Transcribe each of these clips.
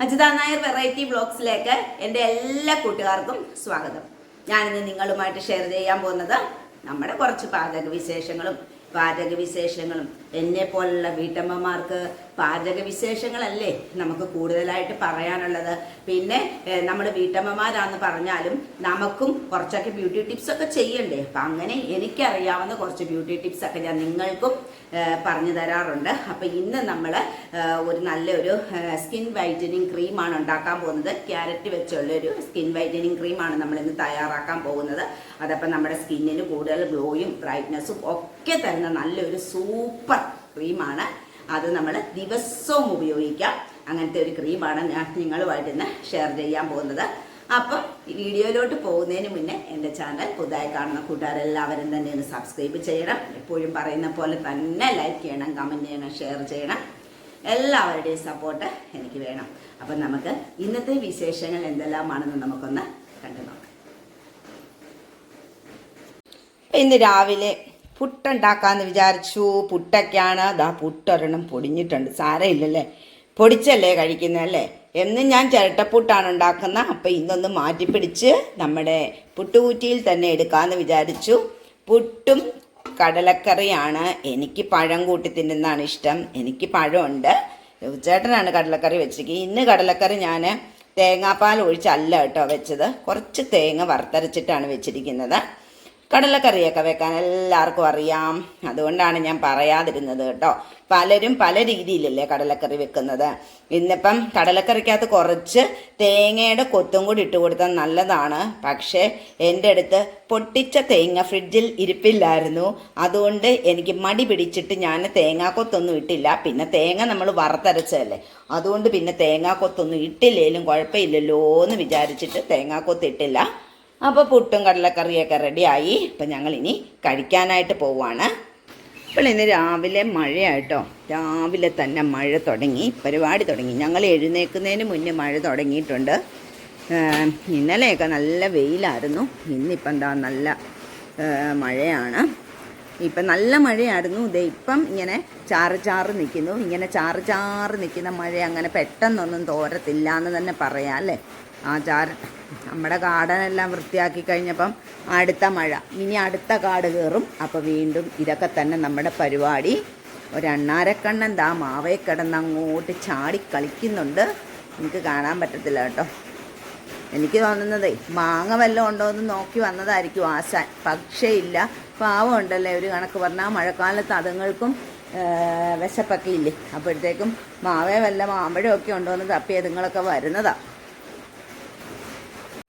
Ajitha Nair variety ബ്ലോഗ്സിലേക്ക് എന്റെ എല്ലാ കൂട്ടുകാർക്കും സ്വാഗതം. ഞാനിന്ന് നിങ്ങളുമായിട്ട് ഷെയർ ചെയ്യാൻ പോകുന്നത് നമ്മുടെ കുറച്ച് പാചക വിശേഷങ്ങളും പാചക വിശേഷങ്ങളും എന്നെ പോലുള്ള വീട്ടമ്മമാർക്ക് പാചക വിശേഷങ്ങളല്ലേ നമുക്ക് കൂടുതലായിട്ട് പറയാനുള്ളത്. പിന്നെ നമ്മൾ വീട്ടമ്മമാരാന്ന് പറഞ്ഞാലും നമുക്കും കുറച്ചൊക്കെ ബ്യൂട്ടി ടിപ്സ് ഒക്കെ ചെയ്യണ്ടേ. അപ്പം അങ്ങനെ എനിക്കറിയാവുന്ന കുറച്ച് ബ്യൂട്ടി ടിപ്സ് ഒക്കെ ഞാൻ നിങ്ങൾക്കും പറഞ്ഞു തരാറുണ്ട്. അപ്പം ഇന്ന് നമ്മൾ ഒരു നല്ലൊരു സ്കിൻ വൈറ്റനിങ് ക്രീമാണ് ഉണ്ടാക്കാൻ പോകുന്നത്. ക്യാരറ്റ് വെച്ചുള്ള ഒരു സ്കിൻ വൈറ്റനിങ് ക്രീമാണ് നമ്മൾ ഇന്ന് തയ്യാറാക്കാൻ പോകുന്നത്. അതപ്പം നമ്മുടെ സ്കിന്നിന് കൂടുതൽ ഗ്ലോയും ബ്രൈറ്റ്നസ്സും ഒക്കെ തരുന്ന നല്ലൊരു സൂപ്പർ ക്രീമാണ്. അത് നമ്മൾ ദിവസവും ഉപയോഗിക്കാം. അങ്ങനത്തെ ഒരു ക്രീമാണ് ഞാൻ നിങ്ങളുമായിട്ട് ഇന്ന് ഷെയർ ചെയ്യാൻ പോകുന്നത്. അപ്പം വീഡിയോയിലോട്ട് പോകുന്നതിന് മുന്നേ എന്റെ ചാനൽ പുതുതായി കാണുന്ന കൂട്ടുകാരെല്ലാവരും തന്നെ ഒന്ന് സബ്സ്ക്രൈബ് ചെയ്യണം. എപ്പോഴും പറയുന്ന പോലെ തന്നെ ലൈക്ക് ചെയ്യണം കമന്റ് ചെയ്യണം ഷെയർ ചെയ്യണം. എല്ലാവരുടെയും സപ്പോർട്ട് എനിക്ക് വേണം. അപ്പം നമുക്ക് ഇന്നത്തെ വിശേഷങ്ങൾ എന്തെല്ലാമാണെന്ന് നമുക്കൊന്ന് കണ്ടു നോക്കാം ഇന്ന് രാവിലെ പുട്ടുണ്ടാക്കാന്ന് വിചാരിച്ചു. പുട്ടൊക്കെയാണ്. അതാ പുട്ടൊരെണ്ണം പൊടിഞ്ഞിട്ടുണ്ട്. സാരമില്ലല്ലേ പൊടിച്ചല്ലേ കഴിക്കുന്നതല്ലേ എന്നും ഞാൻ ചിരട്ടപ്പുട്ടാണ് ഉണ്ടാക്കുന്നത് അപ്പം ഇന്നൊന്ന് മാറ്റിപ്പിടിച്ച് നമ്മുടെ പുട്ടുകൂറ്റിയിൽ തന്നെ എടുക്കാമെന്ന് വിചാരിച്ചു. പുട്ടും കടലക്കറിയാണ്. എനിക്ക് പഴം കൂട്ടി തിന്നുന്നതാണ് ഇഷ്ടം. എനിക്ക് പഴമുണ്ട്. ചേട്ടനാണ് കടലക്കറി വെച്ചിരിക്കുന്നത്. ഇന്ന് കടലക്കറി ഞാൻ തേങ്ങാപ്പാൽ ഒഴിച്ചല്ല കേട്ടോ വെച്ചത്. കുറച്ച് തേങ്ങ വറുത്തരച്ചിട്ടാണ് വെച്ചിരിക്കുന്നത്. കടലക്കറിയൊക്കെ വെക്കാൻ എല്ലാവർക്കും അറിയാം. അതുകൊണ്ടാണ് ഞാൻ പറയാതിരുന്നത് കേട്ടോ. പലരും പല രീതിയിലല്ലേ കടലക്കറി വെക്കുന്നത്. ഇന്നിപ്പം കടലക്കറിക്കകത്ത് കുറച്ച് തേങ്ങയുടെ കൊത്തും കൂടി ഇട്ട് കൊടുത്താൽ നല്ലതാണ്. പക്ഷേ എന്റെ അടുത്ത് പൊട്ടിച്ച തേങ്ങ ഫ്രിഡ്ജിൽ ഇരിപ്പില്ലായിരുന്നു. അതുകൊണ്ട് എനിക്ക് മടി പിടിച്ചിട്ട് ഞാൻ തേങ്ങാക്കൊത്തൊന്നും ഇട്ടില്ല. പിന്നെ തേങ്ങ നമ്മൾ വറുത്തരച്ചതല്ലേ. അതുകൊണ്ട് പിന്നെ തേങ്ങാക്കൊത്തൊന്നും ഇട്ടില്ലേലും കുഴപ്പമില്ലല്ലോ എന്ന് വിചാരിച്ചിട്ട് തേങ്ങാക്കൊത്ത് ഇട്ടില്ല. അപ്പോൾ പുട്ടും കടലക്കറിയൊക്കെ റെഡിയായി ഞങ്ങൾ ഞങ്ങളിനി കഴിക്കാനായിട്ട് പോവാണ്. ഇപ്പോൾ ഇന്ന് രാവിലെ മഴയായിട്ടോ. രാവിലെ തന്നെ മഴ തുടങ്ങി പരിപാടി തുടങ്ങി. ഞങ്ങൾ എഴുന്നേൽക്കുന്നതിന് മുന്നേ മഴ തുടങ്ങിയിട്ടുണ്ട്. ഇന്നലെയൊക്കെ നല്ല വെയിലായിരുന്നു. ഇന്നിപ്പം എന്താ നല്ല മഴയാണ്. ഇപ്പം നല്ല മഴയായിരുന്നു. ദേ ഇപ്പം ഇങ്ങനെ ചാറ് ചാറ് നിൽക്കുന്നു ഇങ്ങനെ ചാറ് ചാറ് നിൽക്കുന്ന മഴ അങ്ങനെ പെട്ടെന്നൊന്നും തോരത്തില്ല എന്ന് തന്നെ പറയാം അല്ലേ? ആ ചാര നമ്മുടെ ഗാർഡനെല്ലാം വൃത്തിയാക്കി കഴിഞ്ഞപ്പം അടുത്ത മഴ. ഇനി അടുത്ത കാട് കയറും. അപ്പോൾ വീണ്ടും ഇതൊക്കെ തന്നെ നമ്മുടെ പരിപാടി. ഒരണ്ണാരക്കണ്ണൻ ദാ മാവേ കിടന്ന് അങ്ങോട്ട് ചാടി കളിക്കുന്നുണ്ട്. എനിക്ക് കാണാൻ പറ്റത്തില്ല കേട്ടോ. എനിക്ക് തോന്നുന്നതേ മാങ്ങ വല്ലതും ഉണ്ടോ എന്ന് നോക്കി വന്നതായിരിക്കും ആശാൻ. പക്ഷേ ഇല്ല. പാവം ഉണ്ടല്ലേ ഒരു കണക്ക് പറഞ്ഞാൽ മഴക്കാലത്ത് അതുങ്ങൾക്കും വിശപ്പൊക്കെ ഇല്ലേ? അപ്പോഴത്തേക്കും മാവേ വല്ല മാമ്പഴമൊക്കെ ഉണ്ടോ എന്ന് തപ്പി അതുങ്ങളൊക്കെ വരുന്നതാ.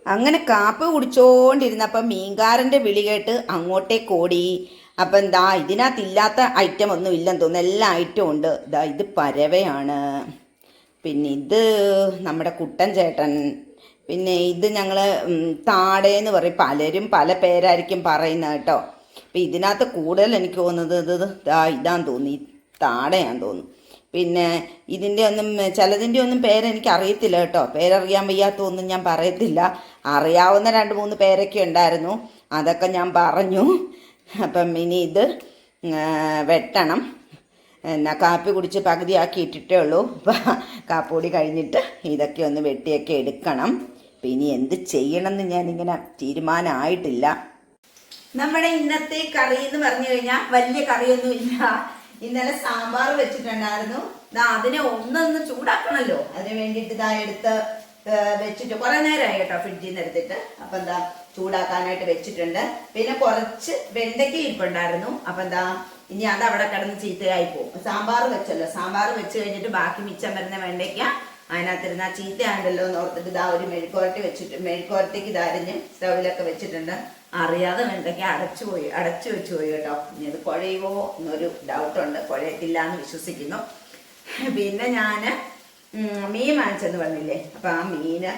അങ്ങനെ കാപ്പ് കുടിച്ചോണ്ടിരുന്നപ്പം മീൻകാരന്റെ വിളി കേട്ട് അങ്ങോട്ടേക്ക് ഓടി. അപ്പം എന്താ ഇതിനകത്ത് ഇല്ലാത്ത ഐറ്റം ഒന്നും ഇല്ലെന്ന് തോന്നുന്നു. എല്ലാ ഐറ്റം ഉണ്ട്. ഇതാ ഇത് പരവയാണ്. പിന്നെ ഇത് നമ്മുടെ കുട്ടൻ ചേട്ടൻ. പിന്നെ ഇത് ഞങ്ങൾ താടേന്ന് പറയും. പലരും പല പേരായിരിക്കും പറയുന്നത് കേട്ടോ. അപ്പം ഇതിനകത്ത് കൂടുതൽ എനിക്ക് തോന്നുന്നത് ഇത് ദാ ഇതാന്ന് തോന്നി താടയാന്ന് തോന്നുന്നു. പിന്നെ ഇതിന്റെ ഒന്നും ചിലതിന്റെ ഒന്നും പേരെനിക്ക് അറിയത്തില്ല കേട്ടോ. പേരറിയാൻ വയ്യാത്തൊന്നും ഞാൻ പറയത്തില്ല. അറിയാവുന്ന രണ്ട് മൂന്ന് പേരൊക്കെ ഉണ്ടായിരുന്നു. അതൊക്കെ ഞാൻ പറഞ്ഞു. അപ്പം ഇനി ഇത് വെട്ടണം. എന്നാ കാപ്പി കുടിച്ച് പകുതിയാക്കി ഇട്ടിട്ടേ ഉള്ളൂ. കാപ്പൂടി കഴിഞ്ഞിട്ട് ഇതൊക്കെ ഒന്ന് വെട്ടിയൊക്കെ എടുക്കണം. അപ്പം ഇനി എന്ത് ചെയ്യണമെന്ന് ഞാനിങ്ങനെ തീരുമാനമായിട്ടില്ല. നമ്മുടെ ഇന്നത്തെ കറി എന്ന് പറഞ്ഞു കഴിഞ്ഞാൽ വലിയ കറിയൊന്നും ഇല്ല ഇന്നലെ സാമ്പാർ വെച്ചിട്ടുണ്ടായിരുന്നു. ദാ അതിനെ ഒന്നൊന്ന് ചൂടാക്കണല്ലോ. അതിന് വേണ്ടിയിട്ട് ഇതാ എടുത്ത് വെച്ചിട്ട് കുറെ നേരമായി കേട്ടോ ഫ്രിഡ്ജിൽ നിന്ന് എടുത്തിട്ട്. അപ്പൊ എന്താ ചൂടാക്കാനായിട്ട് വെച്ചിട്ടുണ്ട്. പിന്നെ കുറച്ച് വെണ്ടയ്ക്ക ഇരിപ്പുണ്ടായിരുന്നു. അപ്പൊ എന്താ ഇനി അത് അവിടെ കിടന്ന് ചീത്തയായി പോകും. സാമ്പാർ വെച്ചല്ലോ. സാമ്പാർ വെച്ച് കഴിഞ്ഞിട്ട് ബാക്കി മിച്ചം വരുന്ന വെണ്ടയ്ക്ക അതിനകത്തിരുന്ന ചീത്തയാണ്ടല്ലോ എന്ന് ഓർത്തിട്ട് ഇതാ ഒരു മെഴുക്കുവരട്ടി വെച്ചിട്ട് മെഴുക്കുവരട്ടിക്ക് ഇതരിഞ്ഞ് സ്റ്റൗവിലൊക്കെ വെച്ചിട്ടുണ്ട്. അറിയാതെ വെണ്ടയ്ക്ക അടച്ചു പോയി അടച്ചു വെച്ചു പോയി കേട്ടോ. ഇനി അത് കുഴയുമോ എന്നൊരു ഡൗട്ടുണ്ട് കുഴയത്തില്ല എന്ന് വിശ്വസിക്കുന്നു. പിന്നെ ഞാൻ മീൻ വാങ്ങിച്ചെന്ന് പറഞ്ഞില്ലേ? അപ്പം ആ മീന്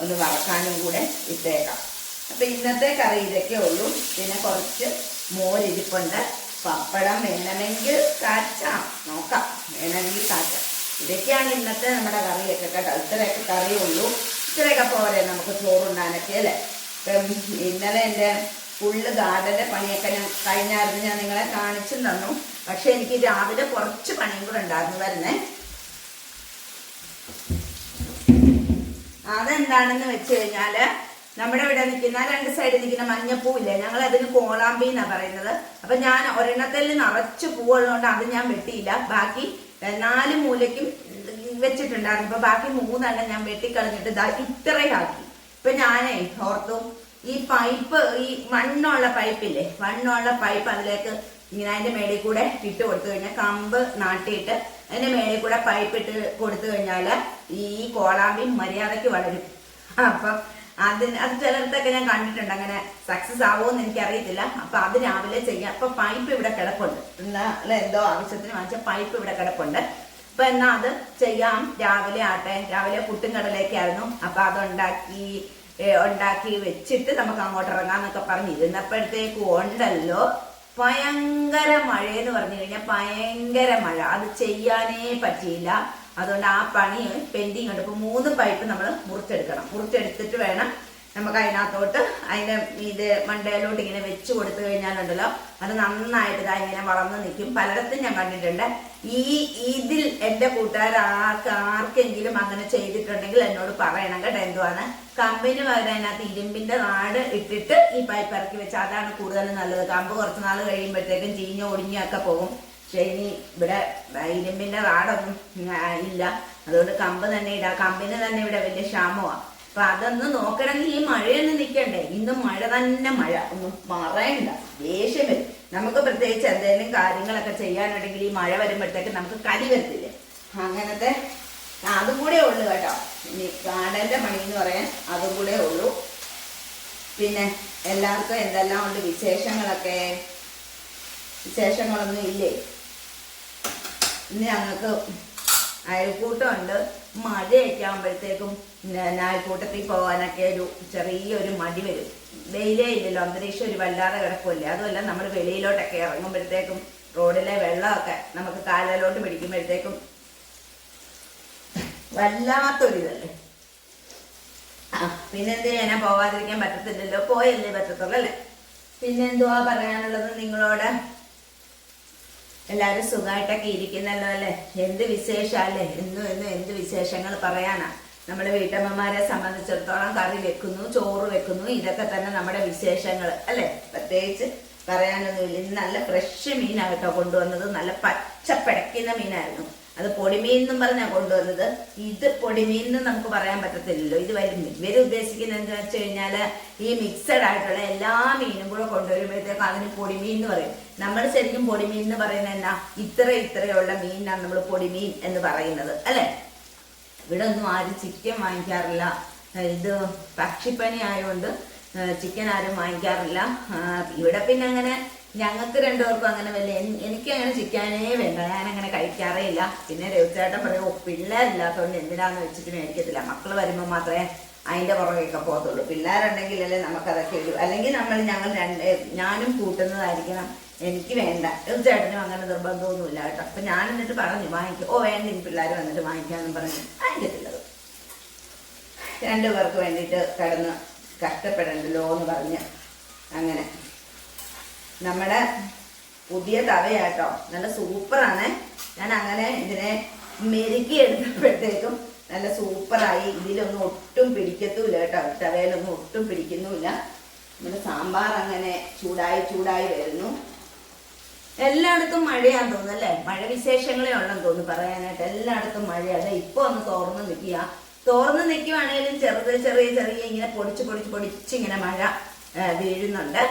ഒന്ന് വറക്കാനും കൂടെ ഇട്ടേക്കാം. അപ്പം ഇന്നത്തെ കറി ഇതൊക്കെ ഉള്ളൂ. പിന്നെ കുറച്ച് മോരിരിപ്പുണ്ട് പപ്പടം വേണമെങ്കിൽ കാച്ചാം. നോക്കാം. വേണമെങ്കിൽ കാച്ചാം. ഇതൊക്കെയാണ് ഇന്നത്തെ നമ്മുടെ കറിയൊക്കെ കേട്ടോ. ഇത്രയൊക്കെ കറിയുള്ളൂ ഇത്രയൊക്കെ പോരെ നമുക്ക് ചോറുണ്ടാനൊക്കെ അല്ലേ? ഇന്നലെ എന്റെ ഫുള്ള് ഗാർഡന്റെ പണിയൊക്കെ ഞാൻ കഴിഞ്ഞായിരുന്നു. ഞാൻ നിങ്ങളെ കാണിച്ചും തന്നു. പക്ഷെ എനിക്ക് രാവിലെ കുറച്ച് പണിയും കൂടെ ഉണ്ടായിരുന്നു. വരുന്നേ. അതെന്താണെന്ന് വെച്ച് കഴിഞ്ഞാൽ നമ്മുടെ ഇവിടെ നിൽക്കുന്ന രണ്ട് സൈഡിൽ നിൽക്കുന്ന മഞ്ഞപ്പൂ ഇല്ലേ ഞങ്ങൾ അതിന് കോളാമ്പി എന്നാ പറയുന്നത്. അപ്പൊ ഞാൻ ഒരെണ്ണത്തിൽ നിറച്ച് പൂവുള്ളതുകൊണ്ട് അത് ഞാൻ വെട്ടിയില്ല. ബാക്കി നാല് മൂലയ്ക്കും വെച്ചിട്ടുണ്ടായിരുന്നു. ഇപ്പൊ ബാക്കി മൂന്നെണ്ണം ഞാൻ വെട്ടിക്കളഞ്ഞിട്ട് ദാ ഇത്രയും ആക്കി ഇപ്പൊ ഞാനേ ഓർത്തു ഈ പൈപ്പ് ഈ മണ്ണുള്ള പൈപ്പില്ലേ മണ്ണുള്ള പൈപ്പ് അതിലേക്ക് ഇങ്ങനെ അതിന്റെ മേളിൽ കൂടെ ഇട്ട് കൊടുത്തു കഴിഞ്ഞാൽ കമ്പ് നാട്ടിയിട്ട് അതിന്റെ മേളിൽ കൂടെ പൈപ്പ് ഇട്ട് കൊടുത്തു കഴിഞ്ഞാൽ ഈ കോളാമ്പി മര്യാദയ്ക്ക് വളരും. അപ്പം അതിന് അത് ചിലയിടത്തൊക്കെ ഞാൻ കണ്ടിട്ടുണ്ട് അങ്ങനെ സക്സസ് ആവുമെന്ന് എനിക്ക് അറിയത്തില്ല അപ്പൊ അത് രാവിലെ ചെയ്യാം. അപ്പൊ പൈപ്പ് ഇവിടെ കിടപ്പുണ്ട്. ഇന്നലെ എന്തോ ആവശ്യത്തിന് വാങ്ങിച്ച പൈപ്പ് ഇവിടെ കിടപ്പുണ്ട്. അപ്പൊ എന്നാ അത് ചെയ്യാം. രാവിലെ ആട്ടെ. രാവിലെ പുട്ടും കടലേക്കായിരുന്നു അപ്പൊ അതുണ്ടാക്കി ഉണ്ടാക്കി വെച്ചിട്ട് നമുക്ക് അങ്ങോട്ട് ഇറങ്ങാന്നൊക്കെ പറഞ്ഞ്. ഇരുന്നപ്പോഴത്തേക്ക് ഉണ്ടല്ലോ ഭയങ്കര മഴയെന്ന് പറഞ്ഞു കഴിഞ്ഞാൽ ഭയങ്കര മഴ. അത് ചെയ്യാനേ പറ്റിയില്ല. അതുകൊണ്ട് ആ പണി പെൻഡിങ് ഉണ്ട്. ഇപ്പൊ മൂന്ന് പൈപ്പ് നമ്മൾ മുറിച്ചെടുക്കണം. മുറിച്ചെടുത്തിട്ട് വേണം നമുക്ക് അതിനകത്തോട്ട് അതിന്റെ ഇത് മണ്ടയിലോട്ട് ഇങ്ങനെ വെച്ച് കൊടുത്തു കഴിഞ്ഞാലുണ്ടല്ലോ അത് നന്നായിട്ട് ഇതാ ഇങ്ങനെ വളർന്ന് നിൽക്കും. പലയിടത്തും ഞാൻ കണ്ടിട്ടുണ്ട്. ഈ ഇതിൽ എന്റെ കൂട്ടുകാർ ആർക്ക് ആർക്കെങ്കിലും അങ്ങനെ ചെയ്തിട്ടുണ്ടെങ്കിൽ എന്നോട് പറയണം കേട്ടോ എന്തുവാണ് കമ്പിന് പകരം അതിനകത്ത് ഇരുമ്പിന്റെ നാട് ഇട്ടിട്ട് ഈ പൈപ്പ് ഇറക്കി വെച്ച് അതാണ് കൂടുതൽ നല്ലത്. കമ്പ് കുറച്ച് നാൾ കഴിയുമ്പോഴത്തേക്കും ചീഞ്ഞ ഒടിഞ്ഞൊക്കെ പോകും. പക്ഷേ ഇനി ഇവിടെ ഇരുമ്പിന്റെ നാടൊന്നും ഇല്ല. അതുകൊണ്ട് കമ്പ് തന്നെ ഇടാം. കമ്പിന് തന്നെ ഇവിടെ വലിയ ക്ഷാമമാണ് അപ്പൊ അതൊന്ന് നോക്കണമെങ്കിൽ ഈ മഴയൊന്നും നിൽക്കണ്ടേ? ഇന്ന് മഴ തന്നെ മഴ. ഒന്നും പറയണ്ട ദേഷ്യം വരും. നമുക്ക് പ്രത്യേകിച്ച് എന്തെങ്കിലും കാര്യങ്ങളൊക്കെ ചെയ്യാനുണ്ടെങ്കിൽ ഈ മഴ വരുമ്പോഴത്തേക്ക് നമുക്ക് കലി വരത്തില്ലേ? അങ്ങനത്തെ അതും കൂടെ ഉള്ളു കേട്ടോ. ഇനി ഗാർഡന്റെ പണി എന്ന് പറയാൻ അതും കൂടെ ഉള്ളൂ. പിന്നെ എല്ലാവർക്കും എന്തെല്ലാം ഉണ്ട് വിശേഷങ്ങളൊക്കെ? വിശേഷങ്ങളൊന്നും ഇല്ലേ? ഇനി ഞങ്ങൾക്ക് അയൽക്കൂട്ടമുണ്ട്. മഴയൊക്കെ ആകുമ്പോഴത്തേക്കും അയൽക്കൂട്ടത്തിൽ പോകാനൊക്കെ ഒരു ചെറിയൊരു മടി വരും. വെയിലേ ഇല്ലല്ലോ അന്തരീക്ഷം ഒരു വല്ലാതെ കിടക്കുമല്ലേ അതുമല്ല നമ്മൾ വെളിയിലോട്ടൊക്കെ ഇറങ്ങുമ്പോഴത്തേക്കും റോഡിലെ വെള്ളമൊക്കെ നമുക്ക് കാലിലോട്ട് പിടിക്കുമ്പോഴത്തേക്കും വല്ലാത്തൊരിതല്ലേ? ആ പിന്നെന്ത് ചെയ്യാനാ? പോവാതിരിക്കാൻ പറ്റത്തില്ലല്ലോ. പോയല്ലേ പറ്റത്തുള്ളൂ അല്ലേ? പിന്നെന്തുവാ പറയാനുള്ളത് നിങ്ങളോട്? എല്ലാവരും സുഖമായിട്ടൊക്കെ ഇരിക്കുന്നല്ലോ അല്ലേ? എന്ത് വിശേഷമല്ലേ എന്നും എന്നും എന്ത് വിശേഷങ്ങൾ പറയാനാ? നമ്മുടെ വീട്ടമ്മമാരെ സംബന്ധിച്ചിടത്തോളം കറി വെക്കുന്നു ചോറ് വെക്കുന്നു ഇതൊക്കെ തന്നെ നമ്മുടെ വിശേഷങ്ങൾ അല്ലേ? പ്രത്യേകിച്ച് പറയാനൊന്നുമില്ല. ഇന്ന് നല്ല ഫ്രഷ് മീനാണ് കേട്ടോ കൊണ്ടുവന്നത്. നല്ല പച്ച പിടയ്ക്കുന്ന മീനായിരുന്നു. അത് പൊടിമീൻ എന്നും പറഞ്ഞാ കൊണ്ടുവന്നത്. ഇത് പൊടിമീൻ എന്ന് നമുക്ക് പറയാൻ പറ്റത്തില്ലല്ലോ. ഇത് വരും ഇവർ ഉദ്ദേശിക്കുന്നത് എന്താ വെച്ച് കഴിഞ്ഞാൽ ഈ മിക്സഡ് ആയിട്ടുള്ള എല്ലാ മീനും കൂടെ കൊണ്ടുവരുമ്പോഴത്തേക്കും അതിന് പൊടിമീൻ എന്ന് പറയും. നമ്മൾ ശരിക്കും പൊടിമീൻ എന്ന് പറയുന്നത് എന്നാ ഇത്ര ഇത്രയുള്ള മീനാണ് നമ്മൾ പൊടിമീൻ എന്ന് പറയുന്നത്. അല്ലേ? ഇവിടെ ഒന്നും ആരും ചിക്കൻ വാങ്ങിക്കാറില്ല. ഇത് പക്ഷിപ്പനി ആയതുകൊണ്ട് ചിക്കൻ ആരും വാങ്ങിക്കാറില്ല. ഇവിടെ പിന്നെ അങ്ങനെ ഞങ്ങൾക്ക് രണ്ടുപേർക്കും അങ്ങനെ വല്ല എനിക്ക് അങ്ങനെ ചിക്കാനേ വേണ്ട. ഞാൻ അങ്ങനെ കഴിക്കാറേ ഇല്ല. പിന്നെ രവിചേട്ടൻ പറയും "ഓ, പിള്ളേരില്ലാത്തതുകൊണ്ട് എന്തിനാന്ന് വെച്ചിട്ട് മേടിക്കത്തില്ല മക്കൾ വരുമ്പോൾ മാത്രമേ അതിന്റെ പുറകെയൊക്കെ പോകത്തുള്ളൂ. പിള്ളേരുണ്ടെങ്കിലല്ലേ നമുക്കതൊക്കെ ഇടൂ അല്ലെങ്കിൽ നമ്മൾ ഞങ്ങൾ രണ്ട് ഞാനും കൂട്ടുന്നതായിരിക്കണം. എനിക്ക് വേണ്ട. തീർച്ചയായിട്ടും അങ്ങനെ നിർബന്ധമൊന്നുമില്ല കേട്ടോ. അപ്പൊ ഞാൻ എന്നിട്ട് പറഞ്ഞു വാങ്ങിക്കും. ഓ വേണ്ട ഇനി പിള്ളേർ വന്നിട്ട് വാങ്ങിക്കാന്നും പറഞ്ഞു. വാങ്ങിക്കത്തില്ലത്. രണ്ടു പേർക്ക് വേണ്ടിയിട്ട് കിടന്ന് കഷ്ടപ്പെടണ്ടല്ലോ എന്ന് പറഞ്ഞ് അങ്ങനെ നമ്മുടെ പുതിയ തവയാട്ടോ നല്ല സൂപ്പറാണ്. ഞാൻ അങ്ങനെ ഇതിനെ മെരുക്കി എടുത്തപ്പോഴത്തേക്കും നല്ല സൂപ്പറായി. ഇതിലൊന്നും ഒട്ടും പിടിക്കത്തുമില്ല കേട്ടോ. തവയിലൊന്നും ഒട്ടും പിടിക്കുന്നുമില്ല. നമ്മുടെ സാമ്പാർ അങ്ങനെ ചൂടായി ചൂടായി വരുന്നു. എല്ലായിടത്തും മഴയാന്ന് തോന്നുന്നു അല്ലേ? മഴ വിശേഷങ്ങളെ ഉള്ളെന്ന് തോന്നുന്നു പറയാനായിട്ട്. എല്ലായിടത്തും മഴയാണ് ഇപ്പൊ ഒന്ന് തോർന്ന് നിൽക്കുക. തോർന്ന് നിൽക്കുവാണെങ്കിലും ചെറുത് ചെറിയ ചെറിയ ഇങ്ങനെ പൊടിച്ച് പൊടിച്ച് പൊടിച്ച് ഇങ്ങനെ മഴ വീഴുന്നുണ്ട്.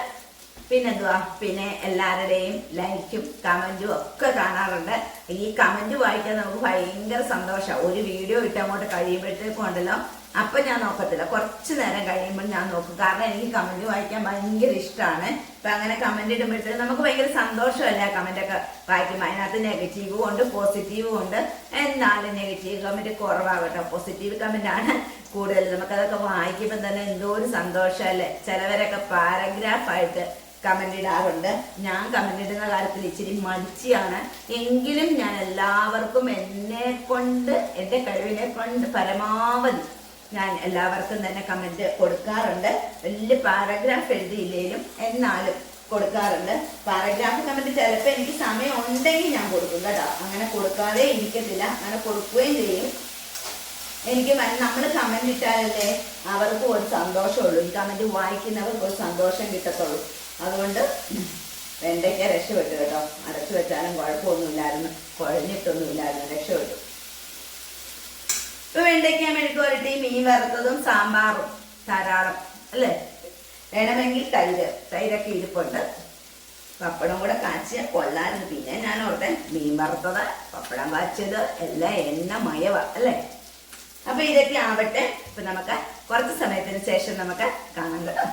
പിന്നെന്തുവാ? പിന്നെ എല്ലാവരുടെയും ലൈക്കും കമന്റും ഒക്കെ കാണാറുണ്ട്. ഈ കമന്റ് വായിക്കാൻ നമുക്ക് ഭയങ്കര സന്തോഷമാണ് ഒരു വീഡിയോ ഇട്ട് അങ്ങോട്ട് കഴിയുമ്പോഴത്തേക്കും ഉണ്ടല്ലോ. അപ്പൊ ഞാൻ നോക്കത്തില്ല. കുറച്ച് നേരം കഴിയുമ്പോൾ ഞാൻ നോക്കും. കാരണം എനിക്ക് കമന്റ് വായിക്കാൻ ഭയങ്കര ഇഷ്ടമാണ് അപ്പൊ അങ്ങനെ കമന്റ് ഇടുമ്പോഴത്തേക്കും നമുക്ക് ഭയങ്കര സന്തോഷമല്ലേ ആ കമന്റ് ഒക്കെ വായിക്കുമ്പോൾ അതിനകത്ത് നെഗറ്റീവും ഉണ്ട് പോസിറ്റീവും ഉണ്ട്. എന്നാലും നെഗറ്റീവ് കമന്റ് കുറവാകട്ടെ. പോസിറ്റീവ് കമന്റ് ആണ് കൂടുതൽ നമുക്കതൊക്കെ വായിക്കുമ്പോൾ തന്നെ എന്തോ ഒരു സന്തോഷമല്ലേ? ചിലവരൊക്കെ പാരഗ്രാഫായിട്ട് കമന്റ് ഇടാറുണ്ട്. ഞാൻ കമന്റ് ഇടുന്ന കാര്യത്തിൽ ഇച്ചിരി മടിച്ചിയാണ് എങ്കിലും ഞാൻ എല്ലാവർക്കും എന്നെ കൊണ്ട് എന്റെ കഴിവിനെ കൊണ്ട് പരമാവധി ഞാൻ എല്ലാവർക്കും തന്നെ കമന്റ് കൊടുക്കാറുണ്ട്. വലിയ പാരഗ്രാഫ് എഴുതിയില്ലെങ്കിലും എന്നാലും കൊടുക്കാറുണ്ട്. പാരഗ്രാഫ് കമന്റ് ചിലപ്പോൾ എനിക്ക് സമയം ഉണ്ടെങ്കിൽ ഞാൻ കൊടുക്കും കേട്ടോ. അങ്ങനെ കൊടുക്കാതെ ഇരിക്കത്തില്ല. അങ്ങനെ കൊടുക്കുകയും ചെയ്യും. എനിക്ക് നമ്മൾ കമന്റ് ഇട്ടാലല്ലേ അവർക്ക് ഒരു സന്തോഷമുള്ളൂ. ഈ കമന്റ് വായിക്കുന്നവർക്ക് ഒരു സന്തോഷം കിട്ടത്തുള്ളൂ. അതുകൊണ്ട് വെണ്ടയ്ക്ക രക്ഷപ്പെട്ടു കേട്ടോ? അടച്ചു വെച്ചാലും കുഴപ്പമൊന്നുമില്ലായിരുന്നു. കുഴഞ്ഞിട്ടൊന്നുമില്ലായിരുന്നു. രക്ഷപ്പെട്ടു. ഇപ്പൊ വെണ്ടയ്ക്ക മെഴുക്ക് വരട്ടി മീൻ വറുത്തതും സാമ്പാറും ധാരാളം അല്ലേ? വേണമെങ്കിൽ തൈര് തൈരൊക്കെ ഇരിപ്പുണ്ട്. പപ്പടം കൂടെ കാച്ചിയ കൊള്ളായിരുന്നു പിന്നെ ഞാൻ ഓർത്തെ മീൻ വറുത്തത് പപ്പടം കാച്ചിയത് എല്ലാം എണ്ണ മയവ അല്ലേ? അപ്പൊ ഇതൊക്കെ ആവട്ടെ. ഇപ്പൊ നമുക്ക് കുറച്ച് സമയത്തിന് ശേഷം നമുക്ക് കാണാം കേട്ടോ.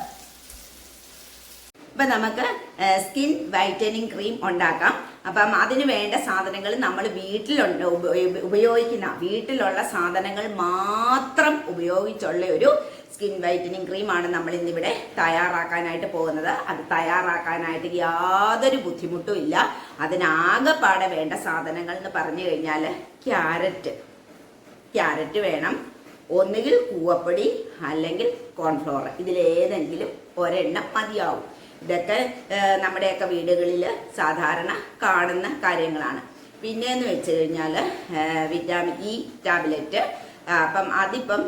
ഇപ്പൊ നമുക്ക് സ്കിൻ വൈറ്റനിങ് ക്രീം ഉണ്ടാക്കാം. അപ്പം അതിന് വേണ്ട സാധനങ്ങൾ നമ്മൾ വീട്ടിലുണ്ട് ഉപയോഗിക്കുന്ന വീട്ടിലുള്ള സാധനങ്ങൾ മാത്രം ഉപയോഗിച്ചുള്ള ഒരു സ്കിൻ വൈറ്റനിങ് ക്രീമാണ് നമ്മൾ ഇന്നിവിടെ തയ്യാറാക്കാനായിട്ട് പോകുന്നത്. അത് തയ്യാറാക്കാനായിട്ട് യാതൊരു ബുദ്ധിമുട്ടും ഇല്ല. അതിനാകെപ്പാടെ വേണ്ട സാധനങ്ങൾ എന്ന് പറഞ്ഞു കഴിഞ്ഞാൽ ക്യാരറ്റ്. ക്യാരറ്റ് വേണം. ഒന്നുകിൽ കൂവപ്പൊടി അല്ലെങ്കിൽ കോൺഫ്ലോർ ഇതിലേതെങ്കിലും ഒരെണ്ണം മതിയാവും. ഇതൊക്കെ നമ്മുടെയൊക്കെ വീടുകളിൽ സാധാരണ കാണുന്ന കാര്യങ്ങളാണ്. പിന്നെ എന്ന് വെച്ച് കഴിഞ്ഞാൽ വിറ്റാമിൻ ഇ ടാബ്ലറ്റ് അപ്പം അതിപ്പം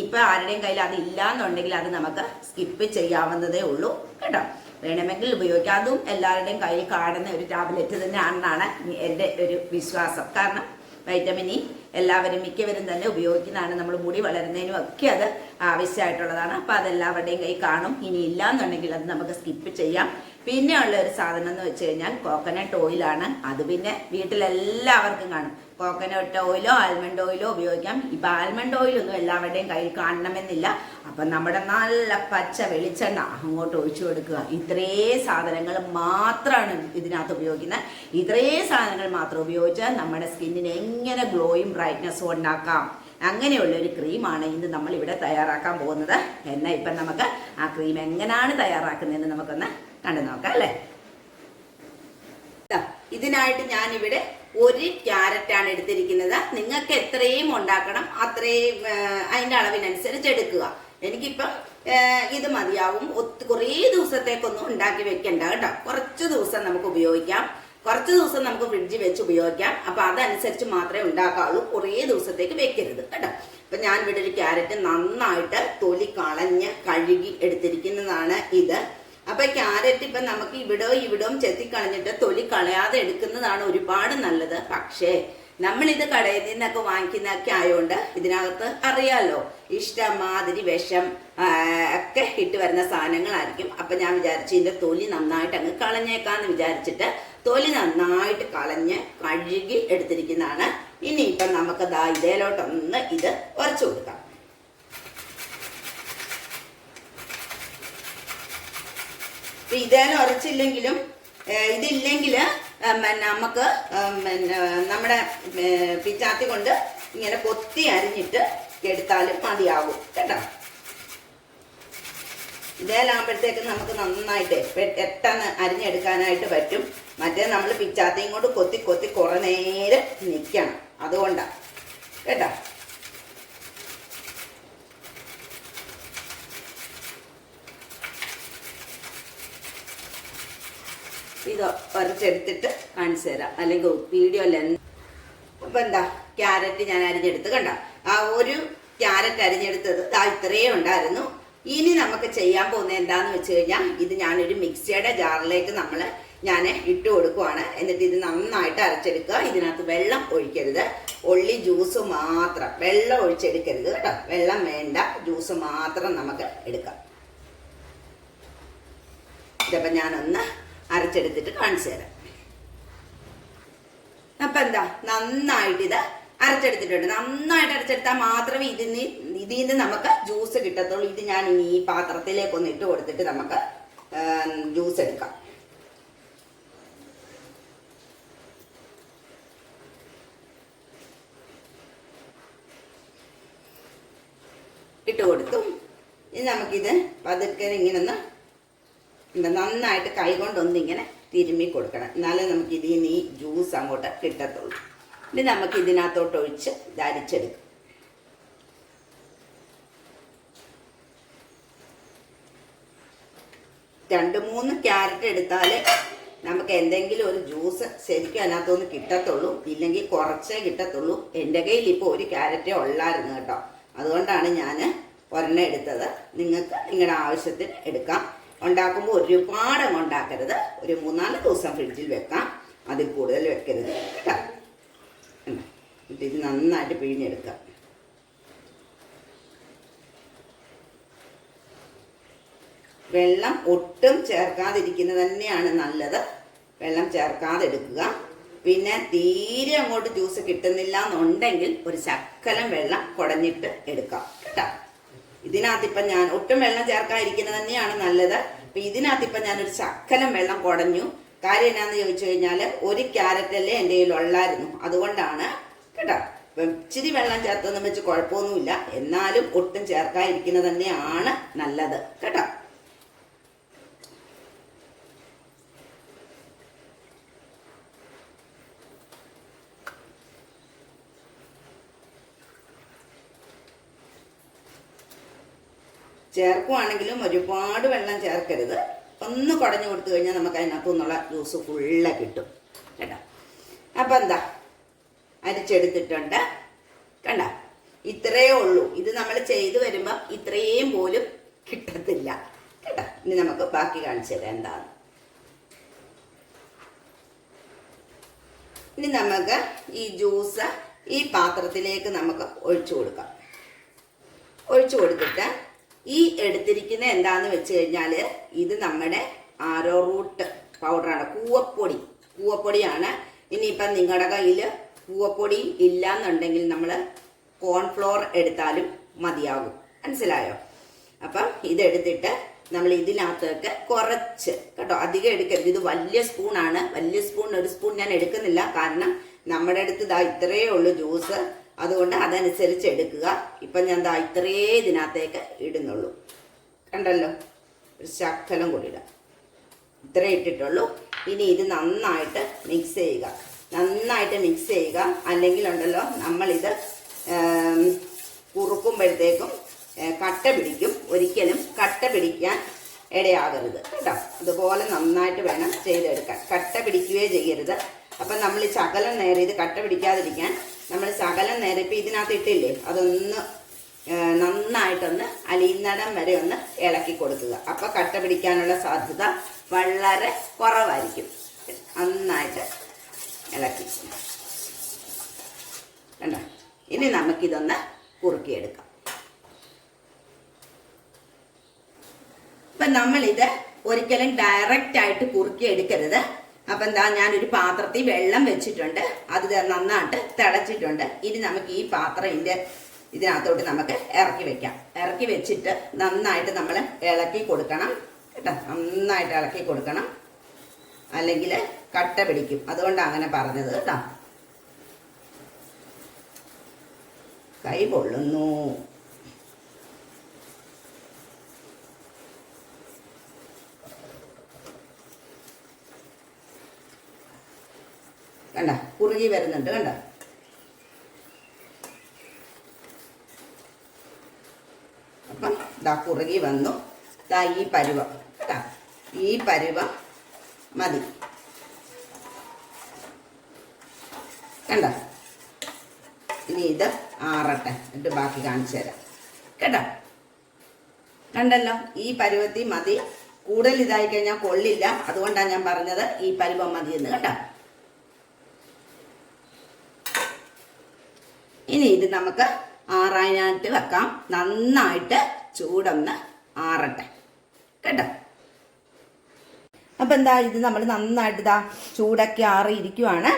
ഇപ്പം ആരുടെയും കയ്യിൽ അത് എന്നുണ്ടെങ്കിൽ അത് നമുക്ക് സ്കിപ്പ് ചെയ്യാവുന്നതേ ഉള്ളൂ. കേട്ടോ? വേണമെങ്കിൽ ഉപയോഗിക്കാം. അതും എല്ലാവരുടെയും കയ്യിൽ കാണുന്ന ഒരു ടാബ്ലറ്റ് തന്നെയാണെന്നാണ് എന്റെ ഒരു വിശ്വാസം. കാരണം വൈറ്റമിൻ ഇ എല്ലാവരും മിക്കവരും തന്നെ ഉപയോഗിക്കുന്നതാണ് നമ്മൾ മുടി വളരുന്നതിനും ഒക്കെ അത് ആവശ്യമായിട്ടുള്ളതാണ്. അപ്പോൾ അതെല്ലാവരുടെയും കൈ കാണും. ഇനി ഇല്ല എന്നുണ്ടെങ്കിൽ അത് നമുക്ക് സ്കിപ്പ് ചെയ്യാം. പിന്നെ ഉള്ള ഒരു സാധനം എന്ന് വെച്ച് കഴിഞ്ഞാൽ കോക്കനട്ട് ഓയിലാണ് അത് പിന്നെ വീട്ടിലെല്ലാവർക്കും കാണും. കോക്കനട്ട് ഓയിലോ ആൽമണ്ട് ഓയിലോ ഉപയോഗിക്കാം. ഇപ്പം ആൽമണ്ട് ഓയിലൊന്നും എല്ലാവരുടെയും കയ്യിൽ കാണണമെന്നില്ല. അപ്പം നമ്മുടെ നല്ല പച്ച വെളിച്ചെണ്ണ അങ്ങോട്ട് ഒഴിച്ചു കൊടുക്കുക. ഇത്രേ സാധനങ്ങൾ മാത്രമാണ് ഇതിനകത്ത് ഉപയോഗിക്കുന്നത്. ഇത്രേ സാധനങ്ങൾ മാത്രം ഉപയോഗിച്ചാൽ നമ്മുടെ സ്കിന്നിന് എങ്ങനെ ഗ്ലോയും ബ്രൈറ്റ്നസ്സും ഉണ്ടാക്കാം. അങ്ങനെയുള്ള ഒരു ക്രീമാണ് ഇന്ന് നമ്മൾ ഇവിടെ തയ്യാറാക്കാൻ പോകുന്നത്. എന്നാൽ ഇപ്പം നമുക്ക് ആ ക്രീം എങ്ങനെയാണ് തയ്യാറാക്കുന്നതെന്ന് നമുക്കൊന്ന് കണ്ടു നോക്കാം അല്ലേ? ഇതിനായിട്ട് ഞാനിവിടെ ഒരു ക്യാരറ്റാണ് എടുത്തിരിക്കുന്നത്. നിങ്ങൾക്ക് എത്രയും ഉണ്ടാക്കണം അത്രയും അതിന്റെ അളവിനനുസരിച്ച് എടുക്കുക. എനിക്കിപ്പം ഇത് മതിയാവും. കുറേ ദിവസത്തേക്കൊന്നും ഉണ്ടാക്കി വെക്കണ്ട കേട്ടോ. കുറച്ച് ദിവസം നമുക്ക് ഉപയോഗിക്കാം. കുറച്ച് ദിവസം നമുക്ക് ഫ്രിഡ്ജിൽ വെച്ച് ഉപയോഗിക്കാം. അപ്പൊ അതനുസരിച്ച് മാത്രമേ ഉണ്ടാക്കാവുള്ളൂ കുറേ ദിവസത്തേക്ക് വെക്കരുത് കേട്ടോ. അപ്പൊ ഞാൻ ഇവിടെ ഒരു ക്യാരറ്റ് നന്നായിട്ട് തൊലി കളഞ്ഞ് കഴുകി എടുത്തിരിക്കുന്നതാണ് ഇത്. അപ്പൊ ക്യാരറ്റ് ഇപ്പൊ നമുക്ക് ഇവിടോ ഇവിടോ ചെത്തിക്കളഞ്ഞിട്ട് തൊലി കളയാതെ എടുക്കുന്നതാണ് ഒരുപാട് നല്ലത്. പക്ഷേ നമ്മൾ ഇത് കടയിൽ നിന്നൊക്കെ വാങ്ങിക്കുന്നൊക്കെ ആയതുകൊണ്ട് ഇതിനകത്ത് അറിയാലോ ഇഷ്ടമാതിരി വിഷം ഒക്കെ ഇട്ട് വരുന്ന സാധനങ്ങളായിരിക്കും. അപ്പൊ ഞാൻ വിചാരിച്ചു ഇതിന്റെ തൊലി നന്നായിട്ട് അങ്ങ് കളഞ്ഞേക്കാന്ന് വിചാരിച്ചിട്ട് തൊലി നന്നായിട്ട് കളഞ്ഞ് കഴുകി എടുത്തിരിക്കുന്നതാണ്. ഇനിയിപ്പം നമുക്ക് ദാ ഇതേലോട്ടൊന്ന് ഇത് ഉരച്ചു കൊടുക്കാം ഇപ്പൊ ഇതേലും ഉരച്ചില്ലെങ്കിലും ഏഹ് ഇതില്ലെങ്കിൽ പിന്നെ നമുക്ക് പിന്നെ നമ്മുടെ പിച്ചാത്തി കൊണ്ട് ഇങ്ങനെ കൊത്തി അരിഞ്ഞിട്ട് എടുത്താലും മതിയാവും കേട്ടോ. ഇതേലാകുമ്പോഴത്തേക്ക് നമുക്ക് നന്നായിട്ട് പെട്ടെന്ന് അരിഞ്ഞെടുക്കാനായിട്ട് പറ്റും. മറ്റേ നമ്മൾ പിച്ചാത്തിയും കൊണ്ട് കൊത്തി കൊത്തി കുറെ നേരം നിൽക്കണം അതുകൊണ്ടാണ് കേട്ടോ. ഇത് വരച്ചെടുത്തിട്ട് കാണിച്ചു തരാം. അല്ലെങ്കിൽ വീഡിയോ ലെന്ത് അപ്പൊ എന്താ? ക്യാരറ്റ് ഞാൻ അരിഞ്ഞെടുത്ത്. കണ്ട? ആ ഒരു ക്യാരറ്റ് അരിഞ്ഞെടുത്തത് ആ ഇത്രയേ ഉണ്ടായിരുന്നു. ഇനി നമുക്ക് ചെയ്യാൻ പോകുന്നത് എന്താന്ന് വെച്ച് കഴിഞ്ഞാൽ ഇത് ഞാനൊരു മിക്സിയുടെ ജാറിലേക്ക് നമ്മൾ ഞാൻ ഇട്ട് കൊടുക്കുവാണ്. എന്നിട്ട് ഇത് നന്നായിട്ട് അരച്ചെടുക്കുക. ഇതിനകത്ത് വെള്ളം ഒഴിക്കരുത്. ഉള്ളി ജ്യൂസ് മാത്രം. വെള്ളം ഒഴിച്ചെടുക്കരുത് കേട്ടോ. വെള്ളം വേണ്ട. ജ്യൂസ് മാത്രം നമുക്ക് എടുക്കാം. ഇതപ്പം ഞാനൊന്ന് അരച്ചെടുത്തിട്ട് കാണിച്ചു തരാം. അപ്പൊ എന്താ? നന്നായിട്ട് ഇത് അരച്ചെടുത്തിട്ടുണ്ട്. നന്നായിട്ട് അരച്ചെടുത്താൽ മാത്രമേ ഇതിന് ഇതിൽ നിന്ന് നമുക്ക് ജ്യൂസ് കിട്ടത്തുള്ളൂ. ഇത് ഞാൻ ഇനി ഈ പാത്രത്തിലേക്ക് ഒന്ന് ഇട്ട് കൊടുത്തിട്ട് നമുക്ക് ജ്യൂസ് എടുക്കാം. ഇട്ട് കൊടുത്തു. ഇനി നമുക്കിത് പതുക്കെ ഇങ്ങനെ ഒന്ന് നന്നായിട്ട് കൈകൊണ്ടൊന്നിങ്ങനെ തിരുമ്മി കൊടുക്കണം. എന്നാലേ നമുക്ക് ഇതിൽ നിന്ന് ഈ ജ്യൂസ് അങ്ങോട്ട് കിട്ടത്തുള്ളൂ. ഇനി നമുക്ക് ഇതിനകത്തോട്ട് ഒഴിച്ച് ധരിച്ചെടുക്കും രണ്ട് മൂന്ന് ക്യാരറ്റ് എടുത്താൽ നമുക്ക് എന്തെങ്കിലും ഒരു ജ്യൂസ് ശരിക്കും അതിനകത്തുനിന്ന് കിട്ടത്തുള്ളൂ. ഇല്ലെങ്കിൽ കുറച്ചേ കിട്ടത്തുള്ളൂ. എന്റെ കയ്യിൽ ഇപ്പോൾ ഒരു ക്യാരറ്റേ ഉള്ളായിരുന്നു കേട്ടോ. അതുകൊണ്ടാണ് ഞാൻ ഒരെണ്ണം എടുത്തത്. നിങ്ങൾക്ക് നിങ്ങളുടെ ആവശ്യത്തിന് എടുക്കാം. ഉണ്ടാക്കുമ്പോൾ ഒരുപാട് ഉണ്ടാക്കരുത് ഒരു മൂന്നാൽ ദിവസം ഫ്രിഡ്ജിൽ വെക്കാം. അതിൽ കൂടുതൽ വെക്കരുത് കേട്ടോ. എന്നിട്ട് ഇത് നന്നായിട്ട് പിഴിഞ്ഞെടുക്കാം. വെള്ളം ഒട്ടും ചേർക്കാതിരിക്കുന്നത് തന്നെയാണ് നല്ലത്. വെള്ളം ചേർക്കാതെ എടുക്കുക പിന്നെ തീരെ അങ്ങോട്ട് ജ്യൂസ് കിട്ടുന്നില്ല എന്നുണ്ടെങ്കിൽ ഒരു ശക്കലം വെള്ളം കുടഞ്ഞിട്ട് എടുക്കാം. കേട്ടോ. ഇതിനകത്ത് ഇപ്പം ഞാൻ ഒട്ടും വെള്ളം ചേർക്കാതിരിക്കുന്നത് തന്നെയാണ് നല്ലത്. അപ്പം ഇതിനകത്ത് ഇപ്പം ഞാനൊരു ശക്കലം വെള്ളം കുടഞ്ഞു. കാര്യം എന്നാന്ന് ചോദിച്ചു കഴിഞ്ഞാൽ ഒരു ക്യാരറ്റല്ലേ എന്റെ കയ്യിൽ ഉള്ളായിരുന്നു. അതുകൊണ്ടാണ് കേട്ടോ. ഇച്ചിരി വെള്ളം ചേർത്തൊന്നും വെച്ച് കുഴപ്പമൊന്നുമില്ല. എന്നാലും ഒട്ടും ചേർക്കാതിരിക്കുന്നത് തന്നെയാണ് നല്ലത്. കേട്ടോ. ചേർക്കുവാണെങ്കിലും ഒരുപാട് വെള്ളം ചേർക്കരുത്. ഒന്ന് കുടഞ്ഞു കൊടുത്തു കഴിഞ്ഞാൽ നമുക്ക് അതിനകത്തു നിന്നുള്ള ജ്യൂസ് ഫുള്ള് കിട്ടും. കേട്ടോ? അപ്പം എന്താ? അരിച്ചെടുത്തിട്ടുണ്ട്. കണ്ട? ഇത്രയേ ഉള്ളൂ. ഇത് നമ്മൾ ചെയ്തു വരുമ്പോൾ ഇത്രയും പോലും കിട്ടത്തില്ല. കേട്ടോ? ഇനി നമുക്ക് ബാക്കി കാണിച്ചു തരാം എന്താണ് ഇനി നമുക്ക് ഈ ജ്യൂസ് ഈ പാത്രത്തിലേക്ക് നമുക്ക് ഒഴിച്ചു കൊടുക്കാം. ഒഴിച്ചു കൊടുത്തിട്ട് ഈ എടുത്തിരിക്കുന്ന എന്താന്ന് വെച്ച് കഴിഞ്ഞാൽ ഇത് നമ്മുടെ ആരോ റൂട്ട് പൗഡറാണ്. കൂവപ്പൊടി. കൂവപ്പൊടിയാണ്. ഇനിയിപ്പം നിങ്ങളുടെ കയ്യിൽ കൂവപ്പൊടി ഇല്ല എന്നുണ്ടെങ്കിൽ നമ്മൾ കോൺഫ്ലോർ എടുത്താലും മതിയാകും. മനസ്സിലായോ? അപ്പം ഇതെടുത്തിട്ട് നമ്മൾ ഇതിനകത്തേക്ക് കുറച്ച് കേട്ടോ അധികം എടുക്കരുത്. ഇത് വലിയ സ്പൂണാണ്. വലിയ സ്പൂൺ ഒരു സ്പൂൺ ഞാൻ എടുക്കുന്നില്ല. കാരണം നമ്മുടെ അടുത്ത് ഇതാ ഇത്രയേ ഉള്ളൂ ജ്യൂസ്. അതുകൊണ്ട് അതനുസരിച്ച് എടുക്കുക. ഇപ്പം ഞാൻ ദാ ഇത്രയേ ഇതിനകത്തേക്ക് ഇടുന്നുള്ളൂ. കണ്ടല്ലോ? ഒരു ശക്കലം കൂടി ഇടാം. ഇത്രേ ഇട്ടിട്ടുള്ളൂ. ഇനി ഇത് നന്നായിട്ട് മിക്സ് ചെയ്യുക. നന്നായിട്ട് മിക്സ് ചെയ്യുക. അല്ലെങ്കിൽ ഉണ്ടല്ലോ നമ്മളിത് കുറുക്കുമ്പോഴത്തേക്കും കട്ട പിടിക്കും. ഒരിക്കലും കട്ട പിടിക്കാൻ ഇടയാകരുത്. കേട്ടോ? അതുപോലെ നന്നായിട്ട് വേണം ചെയ്തെടുക്കാൻ. കട്ട പിടിക്കുകയേ ചെയ്യരുത്. അപ്പം നമ്മൾ ശകലം നേരെ ഇത് കട്ട പിടിക്കാതിരിക്കാൻ നമ്മൾ ശകലം നേരെ ഇപ്പം ഇതിനകത്ത് ഇട്ടില്ലേ? അതൊന്ന് നന്നായിട്ടൊന്ന് അലിയുന്നിടം വരെ ഒന്ന് ഇളക്കി കൊടുക്കുക. അപ്പോൾ കട്ട പിടിക്കാനുള്ള സാധ്യത വളരെ കുറവായിരിക്കും. നന്നായിട്ട് ഇളക്കി. കണ്ടോ? ഇനി നമുക്കിതൊന്ന് കുറുക്കിയെടുക്കാം. ഇപ്പം നമ്മളിത് ഒരിക്കലും ഡയറക്റ്റ് ആയിട്ട് കുറുക്കി എടുക്കരുത് അപ്പം എന്താ ഞാനൊരു പാത്രത്തിൽ വെള്ളം വെച്ചിട്ടുണ്ട്. അത് നന്നായിട്ട് തിളച്ചിട്ടുണ്ട്. ഇനി നമുക്ക് ഈ പാത്രം ഇതിന്റെ ഇതിനകത്തോട്ട് നമുക്ക് ഇറക്കി വെക്കാം. ഇറക്കി വെച്ചിട്ട് നന്നായിട്ട് നമ്മൾ ഇളക്കി കൊടുക്കണം കേട്ടോ. നന്നായിട്ട് ഇളക്കി കൊടുക്കണം. അല്ലെങ്കിൽ കട്ട പിടിക്കും. അതുകൊണ്ടാണ് അങ്ങനെ പറഞ്ഞത് കേട്ടോ. കൈ പൊള്ളുന്നു. കണ്ട കുറുകി വരുന്നുണ്ട് കണ്ട. അപ്പം ഇതാ കുറുകി വന്നു. ഇതാ ഈ പരുവം കേട്ടാ ഈ പരുവം മതി. കണ്ട? ഇനി ഇത് ആറട്ടെ എന്നിട്ട് ബാക്കി കാണിച്ചു തരാം. കേട്ടോ? കണ്ടല്ലോ ഈ പരുവത്തി മതി. കൂടുതൽ ഇതായി കഴിഞ്ഞാൽ കൊള്ളില്ല. അതുകൊണ്ടാണ് ഞാൻ പറഞ്ഞത് ഈ പരുവം മതി എന്ന് കേട്ടോ ഇനി ഇത് നമുക്ക് ആറാനായിട്ട് വെക്കാം. നന്നായിട്ട് ചൂടൊന്ന് ആറട്ടെ. കേട്ടോ? അപ്പം എന്താ ഇത് നമ്മൾ നന്നായിട്ട് ഇതാ ചൂടൊക്കെ ആറിയിരിക്കുവാണ്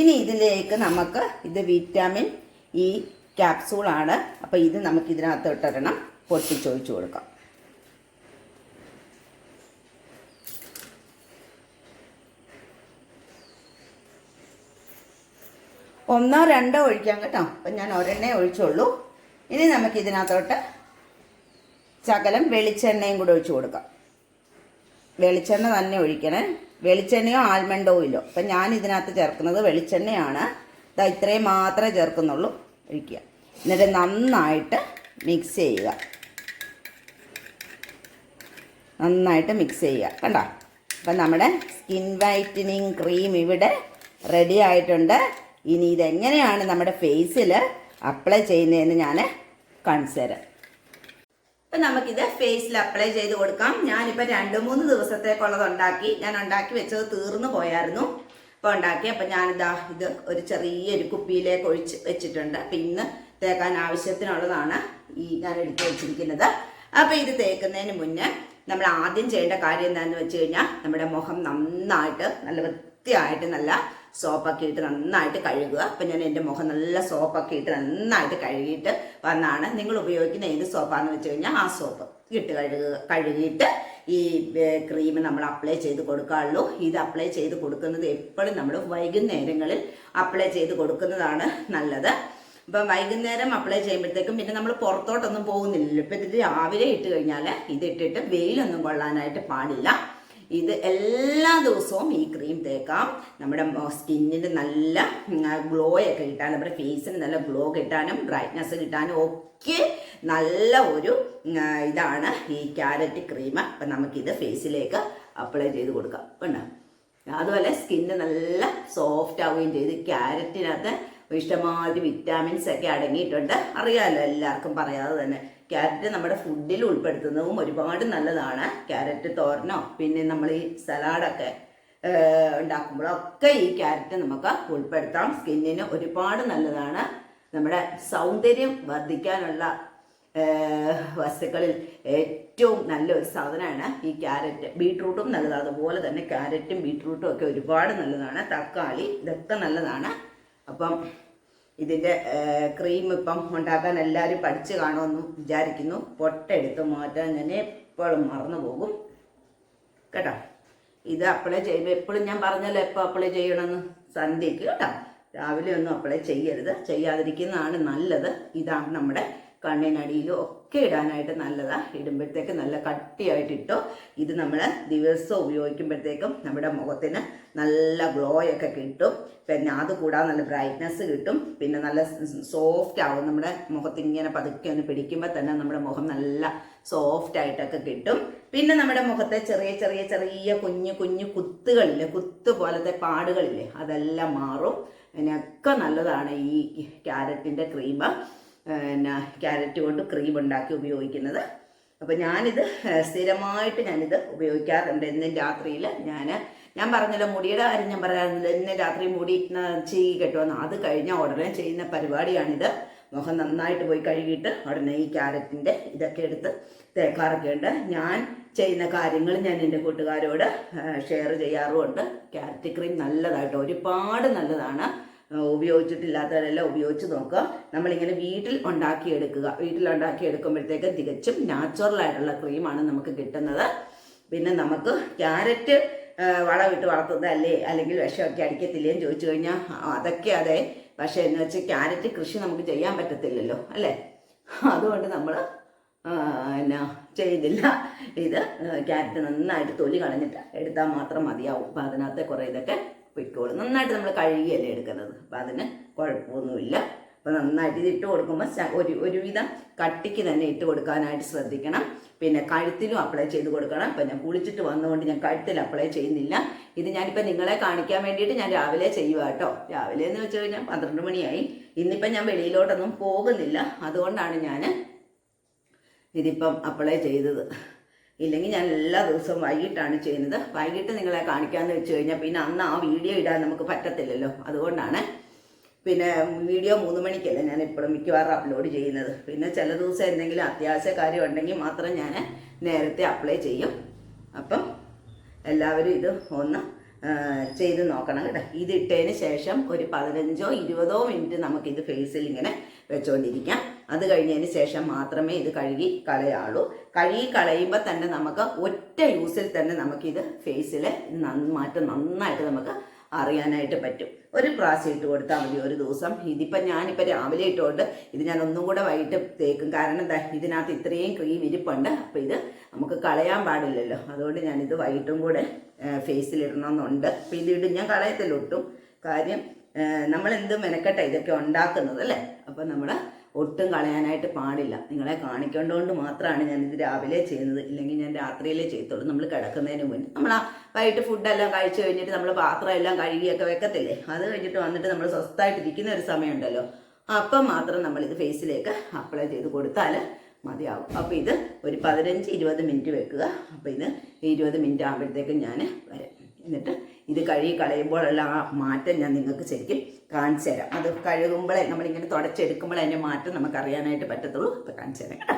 ഇനി ഇതിലേക്ക് നമുക്ക് ഇത് വിറ്റാമിൻ ഇ ക്യാപ്സൂളാണ് അപ്പോൾ ഇത് നമുക്ക് ഇതിനകത്ത് ഇട്ടിടണം പൊട്ടിച്ചൊഴിച്ചു കൊടുക്കാം. ഒന്നോ രണ്ടോ ഒഴിക്കാം കേട്ടോ. അപ്പം ഞാൻ ഒരെണ്ണേ ഒഴിച്ചുള്ളൂ. ഇനി നമുക്ക് ഇതിനകത്തോട്ട് ശകലം വെളിച്ചെണ്ണയും കൂടെ ഒഴിച്ചു കൊടുക്കാം. വെളിച്ചെണ്ണ തന്നെ ഒഴിക്കണേ. വെളിച്ചെണ്ണയോ ആൽമണ്ട് ഓയിലോ അപ്പം ഞാൻ ഇതിനകത്ത് ചേർക്കുന്നത് വെളിച്ചെണ്ണയാണ്. ഇതാ ഇത്രയും മാത്രമേ ചേർക്കുന്നുള്ളൂ. ഒഴിക്കുക. എന്നിട്ട് നന്നായിട്ട് മിക്സ് ചെയ്യുക. നന്നായിട്ട് മിക്സ് ചെയ്യുക. കണ്ടോ? അപ്പം നമ്മുടെ സ്കിൻ വൈറ്റനിങ് ക്രീം ഇവിടെ റെഡി ആയിട്ടുണ്ട്. ഇനി ഇതെങ്ങനെയാണ് നമ്മുടെ ഫേസിൽ അപ്ലൈ ചെയ്യുന്നതെന്ന് ഞാൻ കാണിച്ചു തരാം. ഇപ്പം നമുക്കിത് ഫേസിൽ അപ്ലൈ ചെയ്ത് കൊടുക്കാം. ഞാനിപ്പോൾ രണ്ട് മൂന്ന് ദിവസത്തേക്കുള്ളത് ഉണ്ടാക്കി. ഞാൻ ഉണ്ടാക്കി വെച്ചത് തീർന്നു പോയായിരുന്നു. അപ്പോൾ ഉണ്ടാക്കി. അപ്പം ഞാനിതാ ഇത് ഒരു ചെറിയൊരു കുപ്പിയിലേക്ക് ഒഴിച്ച് വെച്ചിട്ടുണ്ട്. അപ്പം ഇന്ന് തേക്കാൻ ആവശ്യത്തിനുള്ളതാണ് ഈ ഞാൻ എടുത്ത് വെച്ചിരിക്കുന്നത്. അപ്പം ഇത് തേക്കുന്നതിന് മുന്നേ നമ്മൾ ആദ്യം ചെയ്യേണ്ട കാര്യം എന്താണെന്ന് വെച്ച് കഴിഞ്ഞാൽ നമ്മുടെ മുഖം നന്നായിട്ട് നല്ല വൃത്തിയായിട്ട് നല്ല സോപ്പൊക്കെ ഇട്ട് നന്നായിട്ട് കഴുകുക. അപ്പം ഞാൻ എന്റെ മുഖം നല്ല സോപ്പൊക്കെ ഇട്ട് നന്നായിട്ട് കഴുകിയിട്ട് വന്നാണ് നിങ്ങൾ ഉപയോഗിക്കുന്ന ഏത് സോപ്പാന്ന് വെച്ച് കഴിഞ്ഞാൽ ആ സോപ്പ്. ഇട്ട് കഴുകുക കഴുകിയിട്ട് ഈ ക്രീം നമ്മൾ അപ്ലൈ ചെയ്ത് കൊടുക്കാറുള്ളൂ ഇത് അപ്ലൈ ചെയ്ത് കൊടുക്കുന്നത് എപ്പോഴും നമ്മൾ വൈകുന്നേരങ്ങളിൽ അപ്ലൈ ചെയ്ത് കൊടുക്കുന്നതാണ് നല്ലത്. ഇപ്പം വൈകുന്നേരം അപ്ലൈ ചെയ്യുമ്പോഴത്തേക്കും പിന്നെ നമ്മൾ പുറത്തോട്ടൊന്നും പോകുന്നില്ലല്ലോ. ഇപ്പം ഇത് രാവിലെ ഇട്ട് കഴിഞ്ഞാൽ ഇതിട്ടിട്ട് വെയിലൊന്നും കൊള്ളാനായിട്ട് പാടില്ല. ഇത് എല്ലാ ദിവസവും ഈ ക്രീം തേക്കാം. നമ്മുടെ സ്കിന്നിന് നല്ല ഗ്ലോ ഒക്കെ കിട്ടാൻ നമ്മുടെ ഫേസിന് നല്ല ഗ്ലോ കിട്ടാനും ബ്രൈറ്റ്നസ് കിട്ടാനും ഒക്കെ നല്ല ഒരു ഇതാണ് ഈ ക്യാരറ്റ് ക്രീം അപ്പം നമുക്കിത് ഫേസിലേക്ക് അപ്ലൈ ചെയ്ത് കൊടുക്കാം. കണ്ടോ? അതുപോലെ സ്കിന്ന് നല്ല സോഫ്റ്റ് ആവുകയും ചെയ്ത് ക്യാരറ്റിനകത്ത് ഇഷ്ടമാതിരി വിറ്റാമിൻസ് ഒക്കെ അടങ്ങിയിട്ടുണ്ട്. അറിയാമല്ലോ എല്ലാവർക്കും പറയാതെ തന്നെ. ക്യാരറ്റ് നമ്മുടെ ഫുഡിൽ ഉൾപ്പെടുത്തുന്നതും ഒരുപാട് നല്ലതാണ്. ക്യാരറ്റ് തോരനോ പിന്നെ നമ്മൾ ഈ സലാഡൊക്കെ ഉണ്ടാക്കുമ്പോഴൊക്കെ ഈ ക്യാരറ്റ് നമുക്ക് ഉൾപ്പെടുത്താം. സ്കിന്നിന് ഒരുപാട് നല്ലതാണ്. നമ്മുടെ സൗന്ദര്യം വർദ്ധിക്കാനുള്ള വസ്തുക്കളിൽ ഏറ്റവും നല്ലൊരു സാധനമാണ് ഈ ക്യാരറ്റ്. ബീട്രൂട്ടും നല്ലതാണ്. അതുപോലെ തന്നെ ക്യാരറ്റും ബീട്രൂട്ടും ഒക്കെ ഒരുപാട് നല്ലതാണ്. തക്കാളി ഇതൊക്കെ നല്ലതാണ്. അപ്പം ഇതിന്റെ ക്രീം ഇപ്പം ഉണ്ടാക്കാൻ എല്ലാവരും പഠിച്ച് കാണുമെന്ന് വിചാരിക്കുന്നു. പൊട്ടെടുത്ത് മാറ്റാൻ ഞാൻ എപ്പോഴും മറന്നു പോകും. കേട്ടോ? ഇത് അപ്ലൈ ചെയ്യുമ്പോൾ എപ്പോഴും ഞാൻ പറഞ്ഞല്ലോ എപ്പോൾ അപ്ലൈ ചെയ്യണമെന്ന് സന്ധ്യയ്ക്ക് കേട്ടോ. രാവിലെ ഒന്നും അപ്ലൈ ചെയ്യരുത്. ചെയ്യാതിരിക്കുന്നതാണ് നല്ലത്. ഇതാണ് നമ്മുടെ കണ്ണിനടിയിലും ഒക്കെ ഇടാനായിട്ട് നല്ലതാണ് ഇടുമ്പോഴത്തേക്ക് നല്ല കട്ടിയായിട്ട് ഇട്ടോ ഇത് നമ്മൾ ദിവസം ഉപയോഗിക്കുമ്പോഴത്തേക്കും നമ്മുടെ മുഖത്തിന് നല്ല ഗ്ലോ ഒക്കെ കിട്ടും. പിന്നെ അത് കൂടാതെ നല്ല ബ്രൈറ്റ്നസ് കിട്ടും. പിന്നെ നല്ല സോഫ്റ്റ് ആവും. നമ്മുടെ മുഖത്ത് ഇങ്ങനെ പതുക്കെ ഒന്ന് പിടിക്കുമ്പോൾ തന്നെ നമ്മുടെ മുഖം നല്ല സോഫ്റ്റ് ആയിട്ടൊക്കെ കിട്ടും. പിന്നെ നമ്മുടെ മുഖത്തെ ചെറിയ ചെറിയ ചെറിയ കുഞ്ഞു കുഞ്ഞു കുത്തുകളില്ലേ കുത്ത് പോലത്തെ പാടുകളില്ലേ അതെല്ലാം മാറും. അതിനൊക്കെ നല്ലതാണ് ഈ ക്യാരറ്റിന്റെ ക്രീം. പിന്നെ ക്യാരറ്റ് കൊണ്ട് ക്രീം ഉണ്ടാക്കി ഉപയോഗിക്കുന്നത്. അപ്പോൾ ഞാനിത് സ്ഥിരമായിട്ട് ഞാനിത് ഉപയോഗിക്കാറുണ്ട്. എന്നും രാത്രിയിൽ ഞാൻ ഞാൻ പറഞ്ഞല്ലോ മുടിയുടെ കാര്യം ഞാൻ പറയാറുണ്ട്. ഇന്ന് രാത്രി മുടി ചീകി കെട്ടുമെന്ന് അത് കഴിഞ്ഞാൽ ഉടനെ ചെയ്യുന്ന പരിപാടിയാണിത്. മുഖം നന്നായിട്ട് പോയി കഴുകിയിട്ട് ഉടനെ ഈ ക്യാരറ്റിന്റെ ഇതൊക്കെ എടുത്ത് തേക്കാറൊക്കെ ഉണ്ട് ഞാൻ ചെയ്യുന്ന കാര്യങ്ങൾ ഞാൻ എന്റെ കൂട്ടുകാരോട് ഷെയർ ചെയ്യാറുമുണ്ട്. ക്യാരറ്റ് ക്രീം നല്ലതായിട്ട്? ഒരുപാട് നല്ലതാണ്. ഉപയോഗിച്ചിട്ടില്ലാത്തവരെല്ലാം ഉപയോഗിച്ച് നോക്കുക. നമ്മളിങ്ങനെ വീട്ടിൽ ഉണ്ടാക്കിയെടുക്കുക. വീട്ടിൽ ഉണ്ടാക്കിയെടുക്കുമ്പോഴത്തേക്ക് തികച്ചും നാച്ചുറൽ ആയിട്ടുള്ള ക്രീമാണ് നമുക്ക് കിട്ടുന്നത്. പിന്നെ നമുക്ക് ക്യാരറ്റ് വളമിട്ട് വളർത്തുന്നതല്ലേ? അല്ലെങ്കിൽ വിഷമൊക്കെ അടിക്കത്തില്ലേ എന്ന് ചോദിച്ചു കഴിഞ്ഞാൽ അതൊക്കെ അതെ. പക്ഷേ എന്ന് വെച്ചാൽ ക്യാരറ്റ് കൃഷി നമുക്ക് ചെയ്യാൻ പറ്റത്തില്ലല്ലോ അല്ലേ? അതുകൊണ്ട് നമ്മൾ എന്നാ ചെയ്തില്ല ഇത് ക്യാരറ്റ് നന്നായിട്ട് തൊലി കളഞ്ഞിട്ട് എടുത്താൽ മാത്രം മതിയാവും. അപ്പം അതിനകത്തെ കുറേ ഇതൊക്കെ പൊയ്ക്കോളും നന്നായിട്ട് നമ്മൾ കഴുകിയല്ലേ എടുക്കുന്നത്. അപ്പം അതിന് കുഴപ്പമൊന്നുമില്ല. അപ്പം നന്നായിട്ട് ഇത് ഇട്ട് കൊടുക്കുമ്പോൾ ഒരു ഒരുവിധം കട്ടിക്ക് തന്നെ ഇട്ട് കൊടുക്കാനായിട്ട് ശ്രദ്ധിക്കണം. പിന്നെ കഴുത്തിലും അപ്ലൈ ചെയ്ത് കൊടുക്കണം. അപ്പം ഞാൻ കുളിച്ചിട്ട് വന്നുകൊണ്ട് ഞാൻ കഴുത്തിൽ അപ്ലൈ ചെയ്യുന്നില്ല. ഇത് ഞാനിപ്പോൾ നിങ്ങളെ കാണിക്കാൻ വേണ്ടിയിട്ട് ഞാൻ രാവിലെ ചെയ്യുക കേട്ടോ രാവിലെ എന്ന് വെച്ച് കഴിഞ്ഞാൽ പന്ത്രണ്ട് മണിയായി. ഇന്നിപ്പം ഞാൻ വെളിയിലോട്ടൊന്നും പോകുന്നില്ല. അതുകൊണ്ടാണ് ഞാൻ ഇതിപ്പം അപ്ലൈ ചെയ്തത്. ഇല്ലെങ്കിൽ ഞാൻ എല്ലാ ദിവസവും വൈകിട്ടാണ് ചെയ്യുന്നത്. വൈകിട്ട് നിങ്ങളെ കാണിക്കാമെന്ന് വെച്ച് കഴിഞ്ഞാൽ പിന്നെ അന്ന് ആ വീഡിയോ ഇടാൻ നമുക്ക് പറ്റത്തില്ലല്ലോ. അതുകൊണ്ടാണ് പിന്നെ വീഡിയോ മൂന്ന് മണിക്കല്ല ഞാൻ ഇപ്പോഴും മിക്കവാറും അപ്ലോഡ് ചെയ്യുന്നത്. പിന്നെ ചില ദിവസം എന്തെങ്കിലും അത്യാവശ്യ കാര്യം ഉണ്ടെങ്കിൽ മാത്രം ഞാൻ നേരത്തെ അപ്ലൈ ചെയ്യും. അപ്പം എല്ലാവരും ഇത് ഒന്ന് ചെയ്ത് നോക്കണം കേട്ടോ. ഇതിട്ടതിന് ശേഷം ഒരു പതിനഞ്ചോ ഇരുപതോ മിനിറ്റ് നമുക്കിത് ഫേസിൽ ഇങ്ങനെ വെച്ചുകൊണ്ടിരിക്കാം അത് കഴിഞ്ഞതിന് ശേഷം മാത്രമേ ഇത് കഴുകി കളയാളൂ. കഴുകി കളയുമ്പോൾ തന്നെ നമുക്ക് ഒറ്റ യൂസിൽ തന്നെ നമുക്കിത് ഫേസിൽ മാറ്റം നന്നായിട്ട് നമുക്ക് അറിയാനായിട്ട് പറ്റും. ഒരു പ്രാവശ്യം ഇട്ട് കൊടുത്താൽ മതി ഒരു ദിവസം. ഇതിപ്പം ഞാനിപ്പോൾ രാവിലെ ഇട്ടുകൊണ്ട് ഇത് ഞാൻ ഒന്നും കൂടെ വൈകിട്ട് തേക്കും. കാരണം എന്താ ഇതിനകത്ത് ഇത്രയും ക്രീം ഇരിപ്പുണ്ട്. അപ്പോൾ ഇത് നമുക്ക് കളയാൻ പാടില്ലല്ലോ. അതുകൊണ്ട് ഞാനിത് വൈകിട്ടും കൂടെ ഫേസിലിടണമെന്നുണ്ട് അപ്പോൾ ഇത് ഞാൻ കളയത്തില്ല ഒട്ടും കാര്യം നമ്മൾ മെനക്കെട്ടാണ് മെനക്കെട്ട ഇതൊക്കെ ഉണ്ടാക്കുന്നത് അല്ലേ? അപ്പോൾ നമ്മൾ ഒട്ടും കളയാനായിട്ട് പാടില്ല. നിങ്ങളെ കാണിക്കേണ്ടതുകൊണ്ട് മാത്രമാണ് ഞാൻ ഇത് രാവിലെ ചെയ്യുന്നത്. ഇല്ലെങ്കിൽ ഞാൻ രാത്രിയിലേ ചെയ്യത്തുള്ളൂ. നമ്മൾ കിടക്കുന്നതിന് മുന്നേ. നമ്മൾ വൈകിട്ട് ഫുഡെല്ലാം കഴിച്ചു കഴിഞ്ഞിട്ട് നമ്മൾ പാത്രം എല്ലാം കഴുകിയൊക്കെ വെക്കത്തില്ലേ? അത് കഴിഞ്ഞിട്ട് വന്നിട്ട് നമ്മൾ സ്വസ്ഥമായിട്ട് ഇരിക്കുന്ന ഒരു സമയമുണ്ടല്ലോ. അപ്പം മാത്രം നമ്മൾ ഇത് ഫേസിലേക്ക് അപ്ലൈ ചെയ്ത് കൊടുത്താൽ മതിയാവും. അപ്പോൾ ഇത് ഒരു പതിനഞ്ച് ഇരുപത് മിനിറ്റ് വെക്കുക. അപ്പോൾ ഇത് ഇരുപത് മിനിറ്റ് ആകുമ്പോഴത്തേക്കും ഞാൻ വരാം. എന്നിട്ട് ഇത് കഴുകി കളയുമ്പോഴുള്ള ആ മാറ്റം ഞാൻ നിങ്ങൾക്ക് ശരിക്കും കാണിച്ചു തരാം. അത് കഴുകുമ്പോഴേ നമ്മളിങ്ങനെ തുടച്ചെടുക്കുമ്പോഴേ അതിന്റെ മാറ്റം നമുക്ക് അറിയാനായിട്ട് പറ്റത്തുള്ളൂ. അപ്പോൾ കാണിച്ചു തരാം കേട്ടോ.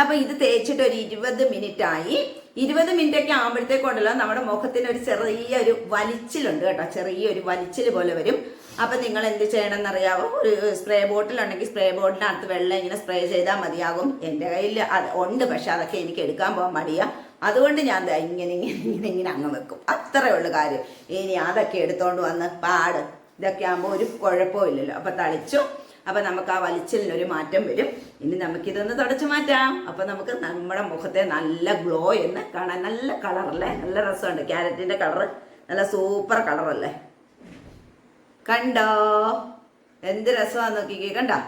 അപ്പൊ ഇത് തേച്ചിട്ട് ഒരു ഇരുപത് മിനിറ്റ് ആയി ഇരുപത് മിനിറ്റ് ഒക്കെ ആകുമ്പോഴത്തേക്കുണ്ടല്ലോ നമ്മുടെ മുഖത്തിന് ഒരു ചെറിയ ഒരു വലിച്ചിലുണ്ട് കേട്ടോ. ചെറിയ ഒരു വലിച്ചിൽ പോലെ വരും. അപ്പൊ നിങ്ങൾ എന്ത് ചെയ്യണമെന്ന് അറിയാവോ ഒരു സ്പ്രേ ബോട്ടിൽ ഉണ്ടെങ്കിൽ സ്പ്രേ ബോട്ടിനകത്ത് വെള്ളം ഇങ്ങനെ സ്പ്രേ ചെയ്താൽ മതിയാകും. എന്റെ കയ്യിൽ അത് ഉണ്ട്. പക്ഷെ അതൊക്കെ എനിക്ക് എടുക്കാൻ പോകാൻ മടിയാ. അതുകൊണ്ട് ഞാൻ ഇങ്ങനെ ഇങ്ങനെ ഇങ്ങനെ ഇങ്ങനെ അങ്ങ് വെക്കും. അത്രേ ഉള്ളു കാര്യം. ഇനി അതൊക്കെ എടുത്തോണ്ട് വന്ന് പാട്. ഇതൊക്കെ ആകുമ്പോൾ ഒരു കുഴപ്പവും ഇല്ലല്ലോ. അപ്പൊ തളിച്ചു. അപ്പൊ നമുക്ക് ആ വലിച്ചിലിനൊരു മാറ്റം വരും. ഇനി നമുക്കിതൊന്ന് തുടച്ചു മാറ്റാം. അപ്പൊ നമുക്ക് നമ്മുടെ മുഖത്തെ നല്ല ഗ്ലോ എന്ന് കാണാൻ നല്ല കളറല്ലേ? നല്ല രസമുണ്ട്. ക്യാരറ്റിന്റെ കളറ്. നല്ല സൂപ്പർ കളറല്ലേ? കണ്ടോ? എന്ത് രസമാണെന്ന് നോക്കിക്കേ. കണ്ടോ?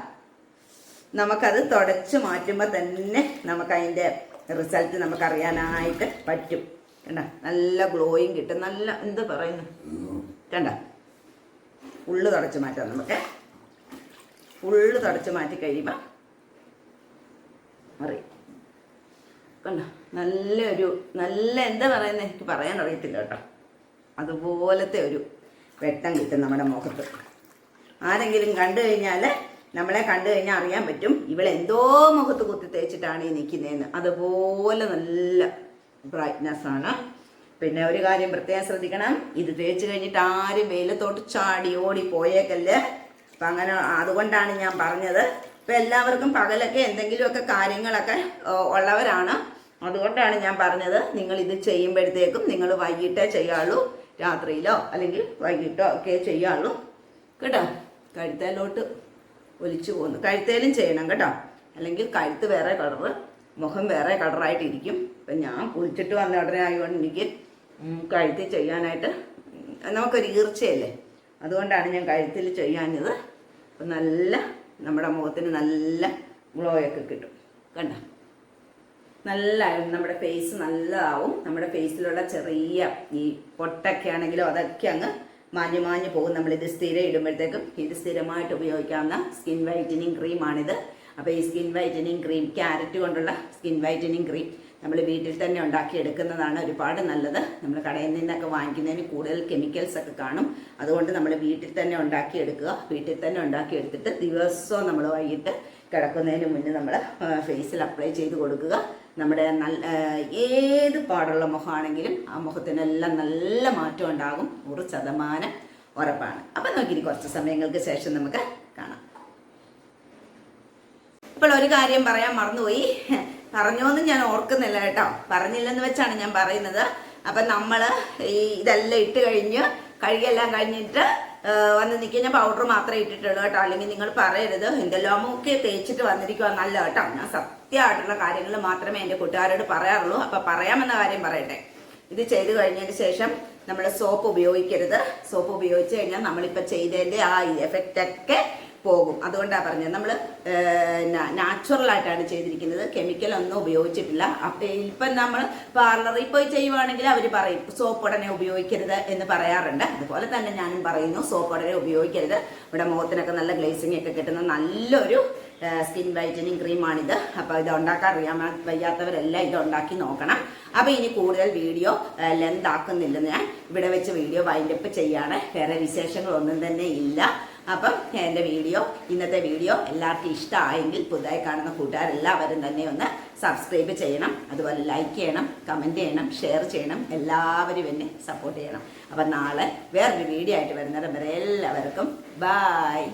നമുക്കത് തുടച്ചു മാറ്റുമ്പോൾ തന്നെ നമുക്ക് അതിന്റെ റിസൾട്ട് നമുക്ക് അറിയാനായിട്ട് പറ്റും. കണ്ട? നല്ല ഗ്ലോയും കിട്ടും. നല്ല എന്ത് പറയുന്നു? കണ്ട? ഉള്ളു തുടച്ച് മാറ്റാം നമുക്ക്. ഉള്ളു തുടച്ച് മാറ്റി കഴിയുമ്പോൾ അറിയും കണ്ട? നല്ലൊരു നല്ല എന്താ പറയുന്നത് എനിക്ക് പറയാൻ അറിയത്തില്ല കേട്ടോ. അതുപോലത്തെ ഒരു വെട്ടം കിട്ടും നമ്മുടെ മുഖത്ത്. ആരെങ്കിലും കണ്ടു കഴിഞ്ഞാൽ നമ്മളെ കണ്ടു കഴിഞ്ഞാൽ അറിയാൻ പറ്റും ഇവളെന്തോ മുഖത്ത് കുത്തി തേച്ചിട്ടാണ് ഈ നിൽക്കുന്നതെന്ന് അതുപോലെ നല്ല ബ്രൈറ്റ്നെസ് ആണ്. പിന്നെ ഒരു കാര്യം പ്രത്യേകം ശ്രദ്ധിക്കണം. ഇത് തേച്ച് കഴിഞ്ഞിട്ട് ആരും വെയിലത്തോട്ട് ചാടി ഓടി പോയേക്കല്ലേ? അപ്പം അങ്ങനെ അതുകൊണ്ടാണ് ഞാൻ പറഞ്ഞത്. ഇപ്പം എല്ലാവർക്കും പകലൊക്കെ എന്തെങ്കിലുമൊക്കെ കാര്യങ്ങളൊക്കെ ഉള്ളവരാണ്. അതുകൊണ്ടാണ് ഞാൻ പറഞ്ഞത്. നിങ്ങൾ ഇത് ചെയ്യുമ്പോഴത്തേക്കും നിങ്ങൾ വൈകിട്ടേ ചെയ്യാവുള്ളൂ രാത്രിയിലോ അല്ലെങ്കിൽ വൈകിട്ടോ ഒക്കെ ചെയ്യാവുള്ളൂ കേട്ടോ? കഴുത്തേലോട്ട് ഒലിച്ചു പോകുന്നു. കഴുത്തേലും ചെയ്യണം കേട്ടോ. അല്ലെങ്കിൽ കഴുത്ത് വേറെ കളറ് മുഖം വേറെ കളറായിട്ടിരിക്കും ഇപ്പം ഞാൻ കുളിച്ചിട്ട് വന്ന ഉടനെ ആയതുകൊണ്ട് എനിക്ക് കഴുത്തിൽ ചെയ്യാനായിട്ട് നമുക്കൊരു ഈർച്ചയല്ലേ? അതുകൊണ്ടാണ് ഞാൻ കഴുത്തിൽ ചെയ്യാഞ്ഞത്. അപ്പം നല്ല നമ്മുടെ മുഖത്തിന് നല്ല ഗ്ലോ ഒക്കെ കിട്ടും. കണ്ട? നല്ല നമ്മുടെ ഫേസ് നല്ലതാവും. നമ്മുടെ ഫേസിലുള്ള ചെറിയ ഈ പൊട്ടൊക്കെ ആണെങ്കിലും അതൊക്കെ അങ്ങ് മാഞ്ഞു മാഞ്ഞു പോകും. നമ്മളിത് സ്ഥിരം ഇടുമ്പോഴത്തേക്കും ഇത് സ്ഥിരമായിട്ട് ഉപയോഗിക്കാവുന്ന സ്കിൻ വൈറ്റനിങ് ക്രീമാണിത് അപ്പോൾ ഈ സ്കിൻ വൈറ്റനിങ് ക്രീം ക്യാരറ്റ് കൊണ്ടുള്ള സ്കിൻ വൈറ്റനിങ് ക്രീം നമ്മൾ വീട്ടിൽ തന്നെ ഉണ്ടാക്കി എടുക്കുന്നതാണ് ഒരുപാട് നല്ലത്. നമ്മൾ കടയിൽ നിന്നൊക്കെ വാങ്ങിക്കുന്നതിന് കൂടുതൽ കെമിക്കൽസ് ഒക്കെ കാണും. അതുകൊണ്ട് നമ്മൾ വീട്ടിൽ തന്നെ ഉണ്ടാക്കി എടുക്കുക വീട്ടിൽ തന്നെ ഉണ്ടാക്കി എടുത്തിട്ട് ദിവസവും നമ്മൾ വൈകിട്ട് കിടക്കുന്നതിന് മുന്നേ നമ്മൾ ഫേസിൽ അപ്ലൈ ചെയ്ത് കൊടുക്കുക. നമ്മുടെ നല്ല ഏത് പാടുള്ള മുഖമാണെങ്കിലും ആ മുഖത്തിനെല്ലാം നല്ല മാറ്റം ഉണ്ടാകും. നൂറ് ശതമാനം ഉറപ്പാണ്. അപ്പം നോക്കി കുറച്ച് സമയങ്ങൾക്ക് ശേഷം നമുക്ക് കാണാം. ഇപ്പോൾ ഒരു കാര്യം പറയാൻ മറന്നുപോയി. പറഞ്ഞോന്നും ഞാൻ ഓർക്കുന്നില്ല കേട്ടോ. പറഞ്ഞില്ലെന്ന് വെച്ചാണ് ഞാൻ പറയുന്നത്. അപ്പം നമ്മൾ ഈ ഇതെല്ലാം ഇട്ട് കഴിഞ്ഞ് കഴുകിയെല്ലാം കഴിഞ്ഞിട്ട് വന്ന് നിൽക്കുക പൗഡർ മാത്രമേ ഇട്ടിട്ടുള്ളൂ കേട്ടോ. അല്ലെങ്കിൽ നിങ്ങൾ പറയരുത്. എന്തെല്ലാമൊക്കെ തേച്ചിട്ട് വന്നിരിക്കുക നല്ല കേട്ടോ. ഞാൻ സത്യമായിട്ടുള്ള കാര്യങ്ങൾ മാത്രമേ എന്റെ കൂട്ടുകാരോട് പറയാറുള്ളൂ. അപ്പം പറയാമെന്ന കാര്യം പറയട്ടെ. ഇത് ചെയ്ത് കഴിഞ്ഞതിന് ശേഷം നമ്മൾ സോപ്പ് ഉപയോഗിക്കരുത്. സോപ്പ് ഉപയോഗിച്ച് കഴിഞ്ഞാൽ നമ്മളിപ്പോൾ ചെയ്തതിന്റെ ആ എഫക്റ്റ് ഒക്കെ പോകും. അതുകൊണ്ടാണ് പറഞ്ഞത്. നമ്മൾ നാച്ചുറൽ ആയിട്ടാണ് ചെയ്തിരിക്കുന്നത്. കെമിക്കൽ ഒന്നും ഉപയോഗിച്ചിട്ടില്ല. അപ്പം ഇപ്പം നമ്മൾ പാർലറിൽ പോയി ചെയ്യുവാണെങ്കിൽ അവർ പറയും സോപ്പ് ഉടനെ ഉപയോഗിക്കരുത് എന്ന് പറയാറുണ്ട്. അതുപോലെ തന്നെ ഞാനും പറയുന്നു സോപ്പ് ഉടനെ ഉപയോഗിക്കരുത്. ഇവിടെ മുഖത്തിനൊക്കെ നല്ല ഗ്ലേസിംഗ് ഒക്കെ കിട്ടുന്ന നല്ലൊരു സ്കിൻ വൈറ്റനിങ് ക്രീമാണിത്. അപ്പോൾ ഇത് ഉണ്ടാക്കാൻ അറിയാൻ വയ്യാത്തവരെല്ലാം ഇത് ഉണ്ടാക്കി നോക്കണം. അപ്പോൾ ഇനി കൂടുതൽ വീഡിയോ ലെന്ത് ആക്കുന്നില്ല ഞാൻ ഇവിടെ വെച്ച് വീഡിയോ വൈൻഡപ്പ് ചെയ്യാണ്. വേറെ വിശേഷങ്ങളൊന്നും തന്നെ ഇല്ല. അപ്പം എന്റെ വീഡിയോ ഇന്നത്തെ വീഡിയോ എല്ലാവർക്കും ഇഷ്ടമായെങ്കിൽ പുതുതായി കാണുന്ന കൂട്ടുകാരെല്ലാവരും തന്നെ ഒന്ന് സബ്സ്ക്രൈബ് ചെയ്യണം അതുപോലെ ലൈക്ക് ചെയ്യണം കമന്റ് ചെയ്യണം ഷെയർ ചെയ്യണം എല്ലാവരും എന്നെ സപ്പോർട്ട് ചെയ്യണം. അപ്പം നാളെ വേറൊരു വീഡിയോ ആയിട്ട് വരുന്നിടം വരെ എല്ലാവർക്കും ബായ്